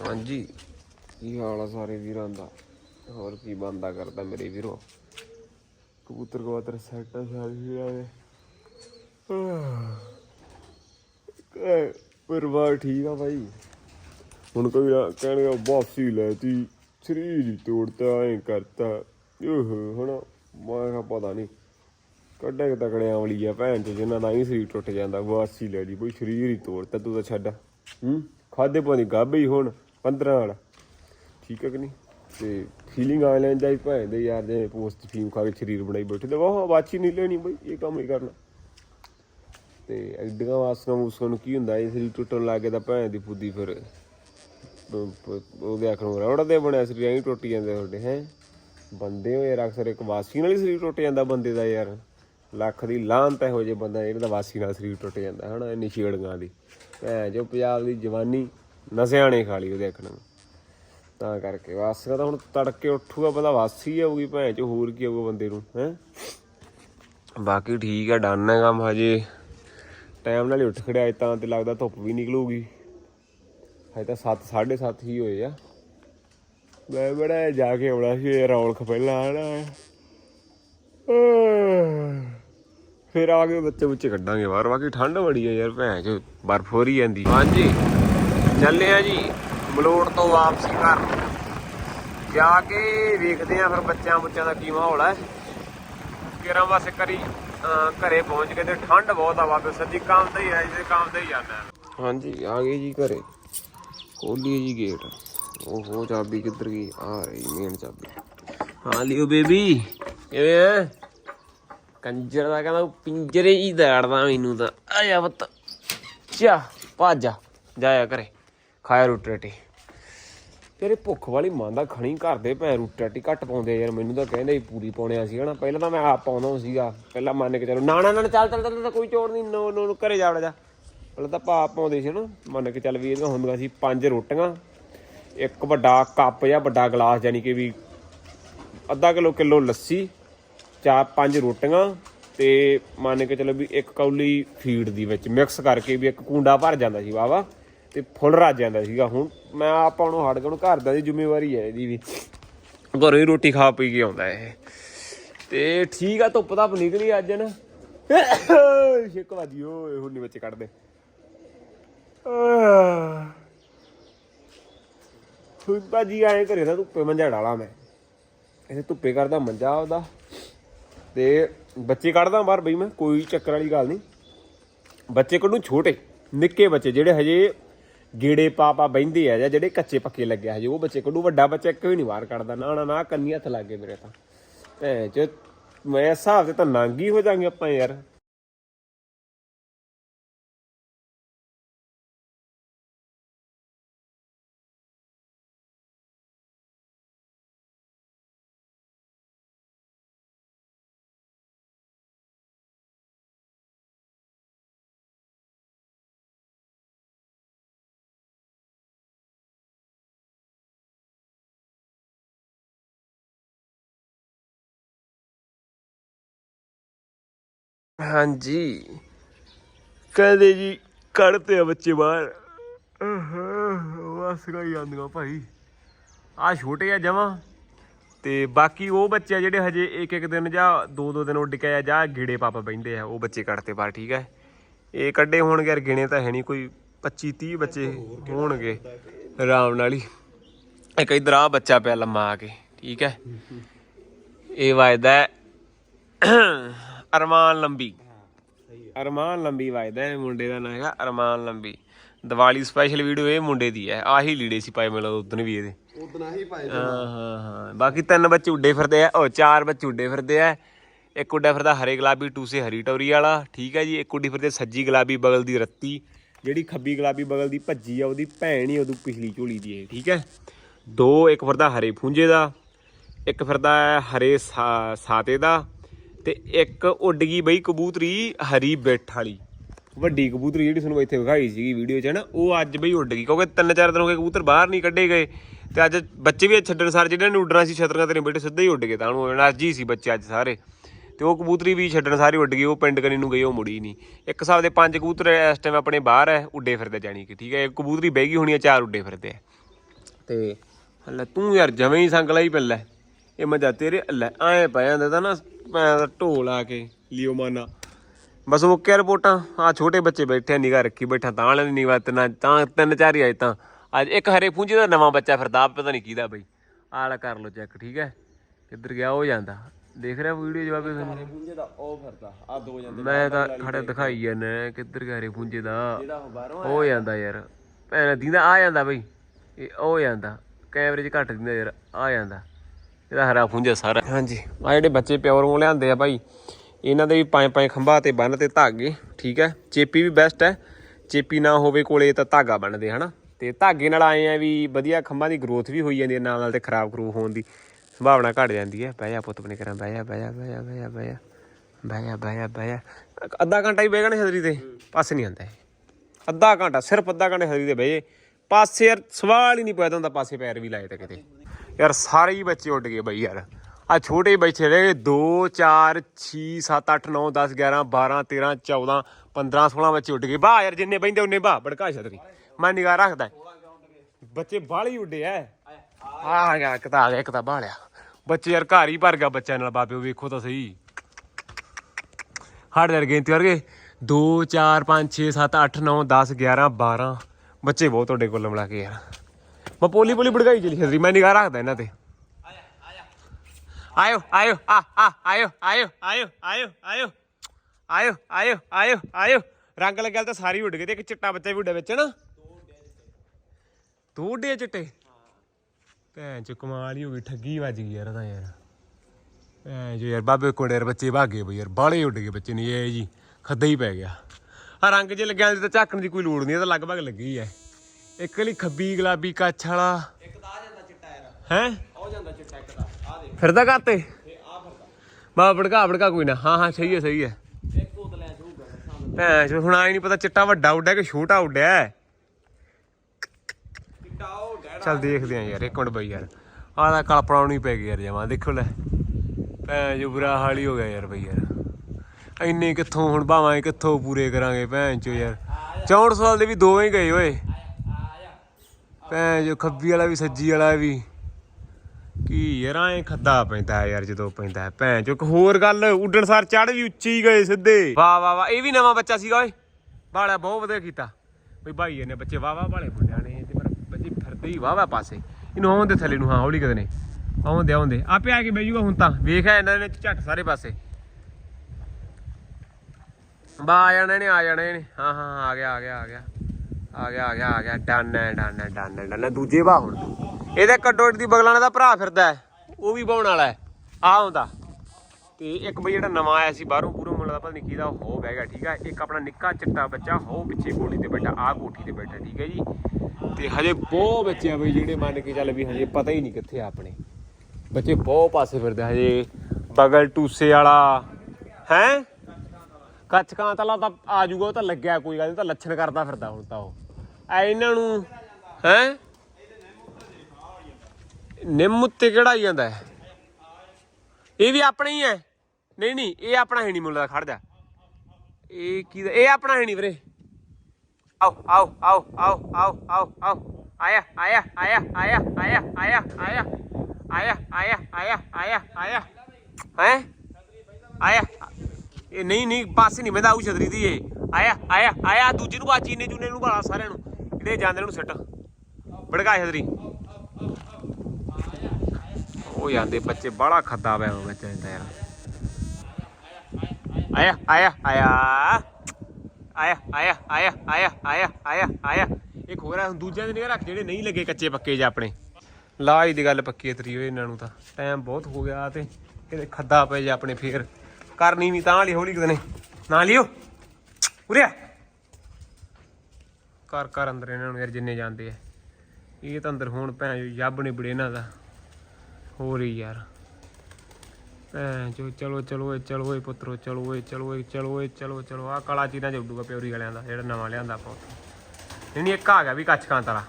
ਹਾਂਜੀ ਕੀ ਹਾਲ ਆ ਸਾਰੇ ਵੀਰਾਂ ਦਾ? ਹੋਰ ਕੀ ਬੰਦਾ ਕਰਦਾ ਮੇਰੇ ਵੀਰੋ? ਕਬੂਤਰ ਕਬੂਤਰ ਸੈੱਟ ਆ ਸਾਰੇ ਵੀਰਾਂ ਦੇ। ਆਹ, ਪਰਿਵਾਰ ਠੀਕ ਆ ਭਾਈ ਹੁਣ ਕੋਈ ਨਾ ਕਹਿਣਗੇ ਵਾਪਸੀ ਲੈਤੀ ਸਰੀਰ ਹੀ ਤੋੜਤਾ ਐ ਕਰਤਾ। ਓਹ ਹੁਣ ਮੈਂ ਕਿਹਾ ਪਤਾ ਨਹੀਂ ਕੱਡੇ ਕਿ ਤਕੜਿਆਂ ਵਾਲੀ ਆ ਭੈਣ ਚ ਜਿਨ੍ਹਾਂ ਦਾ ਹੀ ਸਰੀਰ ਟੁੱਟ ਜਾਂਦਾ ਵਾਪਸੀ ਲੈ ਲਈ ਬਈ ਸਰੀਰ ਹੀ ਤੋੜਤਾ ਤੂੰ ਤਾਂ ਛੱਡ। ਹੂੰ ਖਾਦੇ ਪਾਣੀ ਗੱਬ ਹੀ ਹੁਣ। 15 ਵਾਲਾ। ਠੀਕ ਹੈ ਕਿ ਨਹੀਂ? ਤੇ ਫੀਲਿੰਗ ਆ ਲੈਂਦਾ ਜਾਈ ਭੈਣ ਦੇ ਯਾਰ, ਜੇ ਪੋਸਟ ਫੀਮ ਖਾ ਕੇ ਸਰੀਰ ਬਣਾਈ ਬੈਠੇ ਤੇ ਵਾਹ ਵਾਚੀ ਨਹੀਂ ਲੈਣੀ ਬਈ, ਇਹ ਕੰਮ ਹੀ ਕਰਨਾ। ਤੇ ਐਡੀਆਂ ਵਾਸੀਆਂ ਮੂਸਾਂ ਨੂੰ ਕੀ ਹੁੰਦਾ, ਇਹ ਸਰੀਰ ਟੁੱਟਣ ਲੱਗ ਲੱਗੇ ਤਾਂ ਭੈਣ ਦੀ ਫੁੱਦੀ ਫਿਰ ਉਹਦੇ ਆਖਣ ਨੂੰ ਰੌੜ ਦੇ ਬਣਿਆ ਸਰੀਰ ਐਂ ਟੁੱਟ ਜਾਂਦੇ ਤੁਹਾਡੇ, ਹੈ? ਬੰਦੇ ਹੋ ਯਾਰ, ਅਕਸਰ ਇੱਕ ਵਾਸੀ ਨਾਲ ਹੀ ਸਰੀਰ ਟੁੱਟ ਜਾਂਦਾ ਬੰਦੇ ਦਾ ਯਾਰ। ਲੱਖ ਦੀ ਲਾਂਤ ਇਹੋ ਜੇ ਬੰਦਾ ਜਿਹੜਾ ਦਾ ਵਾਸੀ ਨਾਲ ਸਰੀਰ ਟੁੱਟ ਜਾਂਦਾ, ਹਨਾ ਇੰਨੀ ਛੇੜੀਆਂ ਦੀ। ਭੈਣ ਜੋ ਪੰਜਾਬ ਦੀ ਜਵਾਨੀ ਨਸਿਆਂ ਨੇ ਖਾ ਲਈ ਉਹਦੇ ਆਖਣ ਨੂੰ। ਤਾਂ ਕਰਕੇ ਵਾਸੀਆਂ ਤਾਂ ਹੁਣ ਤੜਕੇ ਉੱਠੂਗਾ ਬੰਦਾ ਵਾਸੀ ਆਊਗੀ ਭੈਣ ਚ ਹੋਰ ਕੀ ਆਊਗਾ ਬੰਦੇ ਨੂੰ, ਹੈ? ਬਾਕੀ ਠੀਕ ਆ, ਡਨ ਹੈ ਕੰਮ ਹਜੇ। ਟਾਈਮ ਨਾਲ ਹੀ ਉੱਠ ਖੜਿਆ ਤਾਂ ਤੇ ਲੱਗਦਾ ਧੁੱਪ ਵੀ ਨਿਕਲੂਗੀ। ਹਜੇ ਤਾਂ 7 7:30 ਹੀ ਹੋਏ ਆ। ਮੈਂ ਬੜਾ ਜਾ ਕੇ ਆਉਣਾ ਸੀ, ਇਹ ਰੌਲਖ ਪਹਿਲਾਂ, ਹਨਾ? ਫਿਰ ਆ ਕੇ ਬੱਚੇ ਬੁੱਚੇ ਕੱਢਾਂਗੇ ਬਾਹਰ, ਬਾਕੀ ਠੰਡ ਬੜੀ ਹੈ ਯਾਰ ਭੈਣ ਚ ਬਰਫ਼ ਹੋ ਰਹੀ ਜਾਂਦੀ ਹਾਂਜੀ। ਚੱਲੇ ਆ ਜੀ ਮਲੋੜ ਤੋਂ ਵਾਪਸੀ ਘਰ। ਜਾ ਕੇ ਵੇਖਦੇ ਆ ਫਿਰ ਬੱਚਿਆਂ ਬੁੱਚਿਆਂ ਦਾ ਕੀ ਮਾਹੌਲ ਹੈ ਕਿਰਾਂ ਬਸ ਕਰੀ ਘਰੇ ਪਹੁੰਚ ਕੇ ਤੇ ਠੰਡ ਬਹੁਤ ਆ ਵਾਪਸ। ਸੱਜੀ ਕੰਮ ਤੇ ਹੀ ਆ ਜਿਹਦੇ ਕੰਮ ਤੇ ਹੀ ਜਾਣਾ ਹਾਂਜੀ ਆ ਗਏ ਜੀ ਘਰੇ। ਖੋਲੀਏ ਜੀ ਗੇਟ ਓਹੋ ਚਾਬੀ ਕਿੱਧਰ ਗਈ? ਆ ਰਹੀ ਮੇਨ ਚਾਬੀ। ਹਾਂ ਲਿਓ ਬੇਬੀ। ਕਿਵੇਂ ਹੈ ਕੰਜਰ ਦਾ ਕਹਿੰਦਾ ਪਿੰਜਰੇ ਹੀ ਦਾੜਦਾ ਮੈਨੂੰ ਤਾਂ। ਆਇਆ ਬੱਤ ਚਾ ਭੱਜ ਜਾ। ਜਾਇਆ ਕਰੇ ਖਾਇਆ ਰੋਟੀ ਰਾਟੀ। ਤੇਰੇ ਭੁੱਖ ਵਾਲੀ ਮੰਨਦਾ ਖਣੀ ਘਰ ਦੇ ਭੈਣ ਰੋਟੀ ਰਾਟੀ ਘੱਟ ਪਾਉਂਦੇ ਆ ਯਾਰ ਮੈਨੂੰ ਤਾਂ ਕਹਿੰਦੇ ਸੀ ਪੂਰੀ ਪਾਉਣਿਆ ਸੀ ਹਨਾ? ਪਹਿਲਾਂ ਤਾਂ ਮੈਂ ਆਪ ਪਾਉਂਦਾ ਸੀਗਾ ਪਹਿਲਾਂ ਮੰਨ ਕੇ ਚਲੋ ਨਾ ਨਾ ਨਾ ਚੱਲ ਚੱਲ ਚੱਲ ਤਾਂ ਕੋਈ ਚੋੜ ਨਹੀਂ ਨੋ ਨੋ ਨੋ, ਘਰੇ ਜਾ ਵੜਾ ਜਾ। ਪਹਿਲਾਂ ਤਾਂ ਪਾਪ ਪਾਉਂਦੇ ਸੀ ਨਾ ਮੰਨ ਕੇ ਚੱਲ ਵੀ ਇਹਦਾ ਹੁੰਦੀਆਂ ਸੀ ਪੰਜ ਰੋਟੀਆਂ ਇੱਕ ਵੱਡਾ ਕੱਪ ਜਾਂ ਵੱਡਾ ਗਲਾਸ ਯਾਨੀ ਕਿ ਵੀ ਅੱਧਾ ਕਿਲੋ ਕਿਲੋ ਲੱਸੀ ਚਾਰ ਪੰਜ ਰੋਟੀਆਂ ਤੇ ਮੰਨ ਕੇ ਚਲੋ ਵੀ ਇੱਕ ਕੌਲੀ ਫੀਡ ਦੀ ਵਿੱਚ ਮਿਕਸ ਕਰਕੇ ਵੀ ਇੱਕ ਕੁੰਡਾ ਭਰ ਜਾਂਦਾ ਸੀ ਵਾਵਾ ਤੇ ਫੁੱਲ ਰੱਜ ਜਾਂਦਾ ਸੀਗਾ। ਹੁਣ ਮੈਂ ਆਪਾਂ ਨੂੰ ਹੜ ਕੇ ਨੂੰ ਘਰ ਦਾ ਦੀ ਜ਼ਿੰਮੇਵਾਰੀ ਹੈ ਇਹਦੀ ਵੀ। ਘਰੋਂ ਹੀ ਰੋਟੀ ਖਾ ਪੀ ਕੇ ਆਉਂਦਾ ਇਹ। ਤੇ ਠੀਕ ਆ, ਧੁੱਪ ਤਾਂ ਨਿਕਲੀ ਅੱਜ ਨਾ। ਛਿੱਕ ਵਾਦੀ ਓਏ, ਹੁਣ ਨਹੀਂ ਬੱਚੇ ਕੱਢਦੇ। ਹੁਣ ਭਾਜੀ ਆਏ ਘਰੇ ਦਾ ਧੁੱਪੇ ਮੰਜਾ ਡਾਲਾ ਮੈਂ। ਇਹ ਧੁੱਪੇ ਕਰਦਾ ਮੰਜਾ ਉਹਦਾ ਤੇ ਬੱਚੇ ਕੱਢਦਾ ਬਾਹਰ ਬਈ ਮੈਂ, ਕੋਈ ਚੱਕਰ ਵਾਲੀ ਗੱਲ ਨਹੀਂ ਬੱਚੇ ਕੱਢੂ ਛੋਟੇ, ਨਿੱਕੇ ਬੱਚੇ ਜਿਹੜੇ ਹਜੇ ਗੇੜੇ ਪਾ ਪਾ ਬੈੰਦੇ ਆ ਜਾਂ ਜਿਹੜੇ ਕੱਚੇ ਪੱਕੇ ਲੱਗਿਆ ਹਜੇ, ਉਹ ਬੱਚੇ ਕੱਢੂ ਵੱਡਾ ਬੱਚਾ ਇੱਕ ਵੀ ਨਹੀਂ ਬਾਹਰ ਕੱਢਦਾ, ਨਾ ਨਾ ਨਾ, ਕੰਨੀ ਹੱਥ ਲੱਗੇ ਮੇਰੇ ਤਾਂ। ਭੈਣ ਚ ਮੈਂ ਹਿਸਾਬ ਤੇ ਤਾਂ ਨਾਂਗੀ ਹੋ ਜਾਾਂਗੇ ਆਪਾਂ ਯਾਰ। ਹਾਂਜੀ। ਕਹਿੰਦੇ ਜੀ ਕੱਢਤੇ ਆ ਬੱਚੇ ਬਾਹਰ। ਬਸ ਕਾ ਜਾਂਦੀਆਂ ਭਾਈ। ਆ ਛੋਟੇ ਆ ਜਮਾਂ। ਤੇ ਬਾਕੀ ਉਹ ਬੱਚੇ ਆ ਜਿਹੜੇ ਹਜੇ ਇੱਕ ਇੱਕ ਦਿਨ ਜਾਂ ਦੋ ਦੋ ਦਿਨ ਉੱਡ ਕੇ ਆ ਜਾਂ ਗੇੜੇ ਪਾਪਾ ਬੈੰਦੇ ਆ, ਉਹ ਬੱਚੇ ਕੱਢਤੇ ਬਾਹਰ, ਠੀਕ ਹੈ ਇਹ ਕੱਢੇ ਹੋਣਗੇ, ਯਾਰ ਗਿਣੇ ਤਾਂ ਹੈ ਨਹੀਂ, ਕੋਈ 25 30 ਬੱਚੇ ਹੋਣਗੇ ਆਰਾਮ ਨਾਲ ਹੀ। ਇੱਕ ਇਧਰ ਆ ਬੱਚਾ ਪਿਆ ਲੰਮਾ ਆ ਕੇ, ਠੀਕ ਹੈ ਇਹ ਵਾਇਦਾ ਅਰਮਾਨ ਲੰਬੀ। ਅਰਮਾਨ ਲੰਬੀ ਵਾਇਦਾ ਹੈ ਮੁੰਡੇ ਦਾ ਨਾਂ ਹੈਗਾ ਅਰਮਾਨ ਲੰਬੀ। ਦੀਵਾਲੀ ਸਪੈਸ਼ਲ ਵੀਡੀਓ ਇਹ ਮੁੰਡੇ ਦੀ ਹੈ ਆਹੀ ਲੀੜੇ ਸੀ ਪਾਏ ਮਿਲੋ ਉਦੋਂ ਵੀ ਇਹਦੇ। ਉਦਣਾ ਹੀ ਪਾਏ ਹਾਂ ਹਾਂ ਹਾਂ। ਬਾਕੀ ਤਿੰਨ ਬੱਚੇ ਉੱਡੇ ਫਿਰਦੇ ਆ ਉਹ ਚਾਰ ਬੱਚੇ ਉੱਡੇ ਫਿਰਦੇ ਆ। ਇੱਕ ਉੱਡਾ ਫਿਰਦਾ ਹਰੇ ਗੁਲਾਬੀ ਟੂਸੇ ਹਰੀ ਟੌਰੀ ਵਾਲਾ ਠੀਕ ਹੈ ਜੀ। ਇੱਕ ਉੱਡੀ ਫਿਰਦੇ ਸੱਜੀ ਗੁਲਾਬੀ ਬਗਲ ਦੀ ਰੱਤੀ। ਜਿਹੜੀ ਖੱਬੀ ਗੁਲਾਬੀ ਬਗਲ ਦੀ ਭੱਜੀ ਆ ਉਹਦੀ ਭੈਣ ਹੀ ਉਹਦੀ ਪਿਛਲੀ ਝੋਲੀ ਦੀ ਹੈ ਠੀਕ ਹੈ। ਦੋ ਇੱਕ ਫਿਰਦਾ ਹਰੇ ਫੂੰਜੇ ਦਾ ਇੱਕ ਫਿਰਦਾ ਹਰੇ ਸਾਤੇ ਦਾ। ਤੇ ਇੱਕ ਉੱਡ ਗਈ ਬਈ ਕਬੂਤਰੀ ਹਰੀ ਬੈਠ ਵਾਲੀ। ਵੱਡੀ ਕਬੂਤਰੀ ਜਿਹੜੀ ਤੁਹਾਨੂੰ ਇੱਥੇ ਵਿਖਾਈ ਸੀਗੀ ਵੀਡੀਓ 'ਚ ਨਾ, ਉਹ ਅੱਜ ਬਈ ਉੱਡ ਗਈ, ਕਿਉਂਕਿ ਤਿੰਨ ਚਾਰ ਦਿਨੋਂ ਹੋ ਕਬੂਤਰ ਬਾਹਰ ਨਹੀਂ ਕੱਢੇ ਗਏ ਤੇ ਅੱਜ ਬੱਚੇ ਵੀ ਛੱਡਣ ਸਾਰ, ਜਿਹੜੇ ਨੇ ਉੱਡਣਾ ਸੀ, ਛਤਰੀਆਂ ਤੇ ਨੇ ਬੇਟੇ ਸਿੱਧੇ ਹੀ ਉੱਡ ਗਏ ਤਾਂ ਉਹਨੂੰ ਅੱਜ ਹੀ ਸੀ ਬੱਚੇ ਅੱਜ ਸਾਰੇ। ਤੇ ਉਹ ਕਬੂਤਰੀ ਵੀ ਛੱਡਣ ਸਾਰੀ ਉੱਡ ਗਈ ਉਹ ਪਿੰਡ ਕਨੀ ਨੂੰ ਗਈ, ਉਹ ਮੁੜੀ ਨਹੀਂ। ਇੱਕ ਹਿਸਾਬ ਦੇ ਪੰਜ ਕਬੂਤਰ ਇਸ ਟਾਈਮ ਆਪਣੇ ਬਾਹਰ ਹੈ, ਉੱਡੇ ਫਿਰਦੇ ਜਾਣੀ ਕਿ, ਠੀਕ ਐ ਕਬੂਤਰੀ ਬਹਿ ਗਈ ਹੋਣੀ ਹੈ ਚਾਰ ਉੱਡੇ ਫਿਰਦੇ ਐ ਤੇ ਹਲਾ ਤੂੰ ਯਾਰ ਜਵੇਂ ਹੀ ਸੰਗ ਲਈ ਪੱਲਾ ਇਹ ਮਜਾ ਤੇਰੇ ਲੈ ਐ ਪੈ ਜਾਂਦਾ ਤਾਂ ਨਾ ਮੈਂ ਤਾਂ ਢੋਲ ਆ ਕੇ ਲਿਓ ਮਾਨਾ। ਬਸ ਮੁੱਕਿਆ ਰਿਪੋਰਟਾਂ ਆ ਛੋਟੇ ਬੱਚੇ ਬੈਠੇ ਨਿਗਾ ਰੱਖੀ ਬੈਠਾ ਤਾਂ ਵਾਲਿਆਂ ਦੀ ਨਿਗਾ ਤੇ ਨਾ ਤਾਂ ਤਿੰਨ ਚਾਰ ਹੀ ਆਏ ਤਾਂ। ਅੱਜ ਇੱਕ ਹਰੇ ਪੂੰਝੇ ਦਾ ਨਵਾਂ ਬੱਚਾ ਫਿਰਦਾ ਪਤਾ ਨਹੀਂ ਕਿਹਦਾ ਬਈ। ਆਲਾ ਕਰ ਲੋ ਚੈੱਕ ਠੀਕ ਹੈ? ਕਿੱਧਰ ਗਿਆ ਉਹ ਜਾਂਦਾ। ਦੇਖ ਰਿਹਾ ਵੀਡੀਓ ਜਵਾਬ ਤੁਹਾਨੂੰ ਪੁੰਜੇ ਦਾ ਉਹ ਫਿਰਦਾ ਆ ਦੋ ਜਾਂਦੇ ਮੈਂ ਤਾਂ ਖੜੇ ਦਿਖਾਈ ਜਾਂਦਾ ਕਿੱਧਰ ਗਿਆ ਹਰੇ ਪੂੰਝੇ ਦਾ। ਜਿਹੜਾ ਉਹ ਬਾਹਰੋਂ ਉਹ ਜਾਂਦਾ ਯਾਰ। ਭੈਣ ਦੀਦਾ ਆ ਜਾਂਦਾ ਬਈ। ਇਹ ਉਹ ਜਾਂਦਾ ਕੈਮਰੇ 'ਚ ਘੱਟ ਦਿੰਦਾ ਯਾਰ ਆ ਜਾਂਦਾ। ਇਹਦਾ ਹਰਾ ਪੁੰਜਾ ਸਾਰਾ। ਹਾਂਜੀ। ਆ ਜਿਹੜੇ ਬੱਚੇ ਪਿਓਰੋਂ ਲਿਆਂਦੇ ਆ ਭਾਈ ਇਹਨਾਂ ਦੇ ਵੀ ਪੰਜ ਪੰਜ ਖੰਭਾ ਤੇ ਬੰਨ ਤੇ ਧਾਗੇ ਠੀਕ ਹੈ? ਚੇਪੀ ਵੀ ਬੈਸਟ ਹੈ। ਚੇਪੀ ਨਾ ਹੋਵੇ ਕੋਲੇ ਤਾਂ ਧਾਗਾ ਬੰਨਦੇ ਹਨਾ? ਤੇ ਧਾਗੇ ਨਾਲ ਆਏ ਆ ਵੀ ਵਧੀਆ ਖੰਭਾਂ ਦੀ ਗਰੋਥ ਵੀ ਹੋਈ ਜਾਂਦੀ ਹੈ ਨਾਲ ਨਾਲ ਤੇ ਖਰਾਬ ਖਰੂ ਹੋਣ ਦੀ ਸੰਭਾਵਨਾ ਘਟ ਜਾਂਦੀ ਹੈ। ਬਹਿ ਜਾ ਪੁੱਤ ਬਣੇ ਕਰਾਂ ਬਹਿ ਜਾ ਬਹਿ ਜਾ ਬਹਿ ਜਾ ਬਹਿ ਜਾ ਬਹਿ ਜਾ ਬਹਿ ਜਾ ਬਹਿ ਜਾ ਬਹਿ ਜਾ। ਅੱਧਾ ਘੰਟਾ ਹੀ ਬਹਿ ਗਏ ਛਤਰੀ ਤੇ ਪਾਸੇ ਨਹੀਂ ਇਹ। ਅੱਧਾ ਘੰਟਾ ਸਿਰਫ ਅੱਧਾ ਘੰਟੇ ਹਰੀ ਦੇ ਬਹਿ ਜੇ। ਪਾਸੇ ਸਵਾਲ ਹੀ ਨਹੀਂ ਪੈਦਾ ਹੁੰਦਾ ਪਾਸੇ ਪੈਰ ਵੀ ਲਾਏ ਤਾਂ ਕਿਤੇ। ਯਾਰ ਸਾਰੇ ਹੀ ਬੱਚੇ ਉੱਡ ਗਏ ਬਈ ਯਾਰ। ਆ ਛੋਟੇ ਬੱਚੇ ਰਹਿ ਗਏ 2 4 6 7 8 9 10 11 12 13 14 15 16 ਬੱਚੇ ਉੱਡ ਗਏ। ਵਾਹ ਯਾਰ ਜਿੰਨੇ ਬੈਂਦੇ ਉਹਨੇ ਵਾਹ ਬੜਕਾ ਛਤਰੀ ਮੈਂ ਨਿਗਾਹ ਰੱਖਦਾ। ਬੱਚੇ ਬਾਹਲੀ ਉੱਡੇ ਐ। ਆ ਗਿਆ ਇੱਕ ਤਾਂ ਆ ਗਿਆ, ਇੱਕ ਤਾਂ ਬਾਹਲਿਆ। ਬੱਚੇ ਯਾਰ ਘਰ ਹੀ ਭਰ ਗਿਆ ਬੱਚਿਆਂ ਨਾਲ, ਬਾਬੇ ਵੇਖੋ ਤਾਂ ਸਹੀ। ਹੜ ਯਾਰ, ਗਿਣਤੀ ਵਰਗੇ। 2 4 5 6 7 8 9 10 11 12 ਬੱਚੇ ਬਹੁਤ ਤੁਹਾਡੇ ਕੋਲ ਮਿਲਾ ਕੇ ਯਾਰ। ਮੈਂ ਪੋਲੀ ਪੋਲੀ ਬੜਗਾਈ ਚਲੀ ਖੇਦਰੀ ਮੈਂ ਨਿਗਾਹ ਰੱਖਦਾ ਇਹਨਾਂ ਤੇ। ਆਇਓ ਆਇਓ, ਆ ਆ, ਆਇਓ ਆਇਓ ਆਇਓ ਆਇਓ ਆਇਓ ਆਇਓ ਆਇਓ ਆਇਓ ਆਇਓ। ਰੰਗ ਲੱਗਿਆ ਤਾਂ ਸਾਰੀ ਉੱਡ ਗਏ ਤੇ ਇੱਕ ਚਿੱਟਾ ਬੱਚਾ ਵੀ ਉੱਡਿਆ ਵਿੱਚ ਨਾ। ਦੋ ਉੱਡੇ ਚਿੱਟੇ? ਭੈਣ ਚ, ਕਮਾਲ ਹੀ ਹੋ ਗਈ, ਠੱਗੀ ਵੱਜ ਗਈ ਯਾਰ ਤਾਂ ਯਾਰ। ਭੈਣ ਜੋ ਯਾਰ, ਬਾਬੇ ਕੋੜੇਰ ਬੱਚੇ ਭਾਗੇ ਬਈ ਯਾਰ ਬਾਲੇ ਉੱਡ ਗਏ ਬੱਚੇ ਨਹੀਂ ਇਹ ਜੀ, ਖੱਦਾ ਹੀ ਪੈ ਗਿਆ। ਆ ਰੰਗ ਜੇ ਲੱਗਿਆ ਤਾਂ ਝਾਕਣ ਦੀ ਕੋਈ ਲੋੜ ਨਹੀਂ, ਇਹ ਤਾਂ ਲਗਭਗ ਲੱਗੀ ਹੈ। ਇੱਕ ਲਈ ਖੱਬੀ ਗੁਲਾਬੀ ਕੱਛ ਵਾਲਾ। ਇੱਕ ਤਾਂ ਆ ਜਾਂਦਾ ਚਿੱਟਾ ਯਾਰ। ਹੈ? ਉਹ ਜਾਂਦਾ ਚਿੱਟਾ ਇੱਕ ਦਾ ਆ ਦੇਖ। ਫਿਰਦਾ ਕਰਤੇ ਇਹ ਆ ਫਿਰਦਾ। ਬਾ ਬੜਕਾ ਬੜਕਾ ਕੋਈ ਨਾ। ਹਾਂ ਹਾਂ ਸਹੀ ਹੈ ਸਹੀ ਹੈ। ਇੱਕ ਉਤਲਿਆ ਜਾਊਗਾ ਸਾਹਮਣੇ ਭੈਣ ਚੋ ਹੁਣ ਆਈ ਨਹੀਂ ਪਤਾ ਚਿੱਟਾ ਵੱਡਾ ਉੱਡਿਆ ਕਿ ਛੋਟਾ ਉੱਡਿਆ। ਚਿੱਟਾ ਉਹ ਚੱਲ ਦੇਖਦੇ ਆਂ ਯਾਰ ਇੱਕ ਮਿੰਟ ਬਈ ਯਾਰ। ਆਹ ਤਾਂ ਕਲਪੜਾ ਨਹੀਂ ਪੈ ਗਈ ਯਾਰ ਜਮਾ ਦੇਖੋ ਲੈ। ਭੈਣ ਜੋ ਬੁਰਾ ਹਾਲ ਹੀ ਹੋ ਗਿਆ ਯਾਰ ਬਈ ਯਾਰ। ਇੰਨੇ ਕਿੱਥੋਂ ਹੁਣ ਭਾਵਾਂ ਕਿੱਥੋਂ ਪੂਰੇ ਕਰਾਂਗੇ ਭੈਣ ਚੋ ਯਾਰ। 64 ਸਾਲ ਦੇ ਵੀ ਦੋਵੇਂ ਗਏ ਓਏ। ਭੈਣ ਜੋ ਖੱਬੀ ਵਾਲਾ ਵੀ ਸੱਜੀ ਵਾਲਾ ਵੀ। ਕੀ ਯਾਰ ਐ ਖੱਦਾ ਪੈਂਦਾ ਯਾਰ ਜਦੋਂ ਪੈਂਦਾ ਹੈ। ਭੈਣ ਚੋ ਇੱਕ ਹੋਰ ਗੱਲ ਉੱਡਣ ਸਾਰ ਚੜ ਵੀ ਉੱਚੀ ਗਏ ਸਿੱਧੇ। ਵਾਹ ਵਾਹ ਵਾਹ ਇਹ ਵੀ ਨਵਾਂ ਬੱਚਾ ਸੀਗਾ ਓਏ। ਬਾਲਾ ਬਹੁਤ ਵਧੀਆ ਕੀਤਾ। ਬਈ ਭਾਈ ਇਹਨੇ ਬੱਚੇ ਵਾਹ ਵਾਹ ਵਾਲੇ ਮੁੰਡਿਆਂ ਨੇ ਤੇ ਪਰ ਬੱਚੇ ਫਿਰਦੇ ਹੀ ਵਾਹ ਵਾ ਪਾਸੇ। ਇਹਨੂੰ ਆਉਂਦੇ ਥੱਲੇ ਨੂੰ ਹਾਂ ਹੌਲੀ ਕਦੇ ਨੇ। ਆਉਂਦੇ ਆਉਂਦੇ। ਆਪੇ ਆ ਕੇ ਬਹਿ ਹੁਣ ਤਾਂ। ਵੇਖਿਆ ਇਹਨਾਂ ਨੇ ਝੱਟ ਸਾਰੇ ਪਾਸੇ। ਬਾ ਆ ਜਾਣੇ ਨੇ ਆ ਜਾਣੇ ਨੇ ਹਾਂ ਹਾਂ, ਆ ਗਿਆ ਆ ਗਿਆ ਆ ਗਿਆ। ਆ ਗਿਆ ਆ ਗਿਆ ਆ ਗਿਆ, ਡਨ ਹੈ ਡਨ ਹੈ ਡਨ ਹੈ ਡਨ ਹੈ। ਦੂਜੇ ਬਾ ਹੁਣ ਤੂੰ। ਇਹਦੇ ਕੱਡੋੜ ਦੀ ਬਗਲਾਣੇ ਦਾ ਭਰਾ ਫਿਰਦਾ ਹੈ। ਉਹ ਵੀ ਬਾਉਣ ਵਾਲਾ ਹੈ। ਆ ਆਉਂਦਾ। ਤੇ ਇੱਕ ਬਈ ਜਿਹੜਾ ਨਵਾਂ ਆਇਆ ਸੀ ਬਾਹਰੋਂ ਪੂਰੋਂ ਮੁੰਡਾ ਦਾ ਪਤਾ ਨਹੀਂ ਦਾ ਹੋ ਬਹਿ ਗਿਆ, ਠੀਕ ਹੈ ਇੱਕ ਆਪਣਾ ਨਿੱਕਾ ਚਿੱਟਾ ਬੱਚਾ ਹੋ ਪਿੱਛੇ ਕੋਠੀ ਤੇ ਬੈਠਾ ਆ ਕੋਠੀ ਤੇ ਬੈਠਾ, ਠੀਕ ਹੈ ਜੀ। ਤੇ ਹਜੇ ਬਹੁਤ ਬੱਚੇ ਆ ਬਈ ਜਿਹੜੇ ਮੰਨ ਕੇ ਚੱਲ ਵੀ ਹਜੇ ਪਤਾ ਹੀ ਨਹੀਂ ਕਿੱਥੇ ਆ ਆਪਣੇ। ਬੱਚੇ ਬਹੁਤ ਪਾਸੇ ਫਿਰਦੇ ਹਜੇ ਬਗਲ ਟੂਸੇ ਵਾਲਾ, ਹੈ? ਕੱਚ ਕਾਂ ਤਲਾ ਤਾਂ ਆ ਜੂਗਾ, ਉਹ ਤਾਂ ਲੱਗਿਆ ਕੋਈ ਗੱਲ ਨਹੀਂ ਤਾਂ ਲੱਛਣ ਕਰਦਾ ਫਿਰਦਾ ਹੁਣ ਤਾਂ ਉਹ। ਐ ਇਹਨਾਂ ਨੂੰ ਹੈ ਨਿੰਮ ਉੱਤੇ ਕਿਹੜਾ ਆਈ ਜਾਂਦਾ ਹੈ ਇਹ ਵੀ ਆਪਣਾ ਹੀ ਹੈ ਨਹੀਂ ਨਹੀਂ ਇਹ ਆਪਣਾ ਹੈ ਨਹੀਂ ਮੁੱਲ ਦਾ ਖੜ ਜਾ ਇਹ ਕੀ ਦਾ ਇਹ ਆਪਣਾ ਹੈ ਨਹੀਂ ਵੀਰੇ ਆਓ ਆਓ ਆਓ ਆਓ ਆਓ ਆਓ ਆਓ ਆਇਆ ਆਇਆ ਆਇਆ ਆਇਆ ਆਇਆ ਆਇਆ ਆਇਆ ਆਇਆ ਆਇਆ ਆਇਆ ਆਇਆ ਆਇਆ ਹੈ ਆਇਆ ਇਹ ਨਹੀਂ ਨਹੀਂ ਪਾਸੇ ਨਹੀਂ ਮੈਂ ਆਉ ਛਤਰੀ ਦੀ ਇਹ ਆਇਆ ਆਇਆ ਆਇਆ ਦੂਜੇ ਨੂੰ ਬਾਚੀ ਨੇ ਜੁਨੇ ਨੂੰ ਬਾਲਾ ਸਾਰਿਆਂ ਨੂੰ ਜਿਹੜੇ ਜਾਂਦੇ ਨੂੰ ਸਿੱਟ। ਬੜਕਾ ਛਤਰੀ ਉਹ ਜਾਂਦੇ ਬੱਚੇ ਬੜਾ ਖੱਦਾ ਪਿਆ ਉਹ ਬੱਚੇ ਦਾ ਯਾਰ। ਆਇਆ ਆਇਆ ਆਇਆ। ਆਇਆ ਆਇਆ ਆਇਆ ਆਇਆ ਆਇਆ ਆਇਆ ਆਇਆ। ਇੱਕ ਹੋਰ ਆ ਦੂਜਿਆਂ ਦੇ ਨਹੀਂ ਰੱਖ, ਜਿਹੜੇ ਨਹੀਂ ਲੱਗੇ ਕੱਚੇ ਪੱਕੇ ਜੇ ਆਪਣੇ। ਲਾਜ ਦੀ ਗੱਲ ਪੱਕੀ ਹੈ ਤੇਰੀ ਇਹਨਾਂ ਨੂੰ ਤਾਂ। ਟਾਈਮ ਬਹੁਤ ਹੋ ਗਿਆ ਤੇ ਕਿਤੇ ਖੱਦਾ ਪਏ ਜੇ ਆਪਣੇ ਫੇਰ। ਕਰਨੀ ਵੀ ਤਾਂ ਹੌਲੀ ਹੌਲੀ ਕਿਤੇ ਨੇ। ਨਾ ਲਿਓ। ਉਰੇ ਘਰ ਘਰ ਅੰਦਰ ਇਹਨਾਂ ਨੂੰ ਯਾਰ ਜਿੰਨੇ ਜਾਂਦੇ ਆ। ਇਹ ਤਾਂ ਅੰਦਰ ਹੁਣ ਭੈਣ ਚੋ ਜੱਬ ਨੇ ਬੜੇ ਇਹਨਾਂ ਦਾ। ਹੋਰ ਹੀ ਯਾਰ। ਭੈਣ ਚੋ, ਚਲੋ ਚਲੋ ਏ ਚਲੋ ਓਏ ਪੁੱਤਰੋ, ਚਲੋ ਓਏ ਚਲੋ ਓਏ, ਚਲੋ ਏ ਚਲੋ ਚਲੋ। ਆ ਕਾਲਾ ਚੀਨਾ ਚ ਉੱਡੂਗਾ ਪਿਓਰੀ ਵਾਲਿਆਂ ਦਾ, ਜਿਹੜਾ ਨਵਾਂ ਲਿਆਂਦਾ ਆਪਾਂ ਨਹੀਂ ਇੱਕ ਆ ਗਿਆ ਵੀ ਕੱਚਕਾਂ ਵਾਲਾ।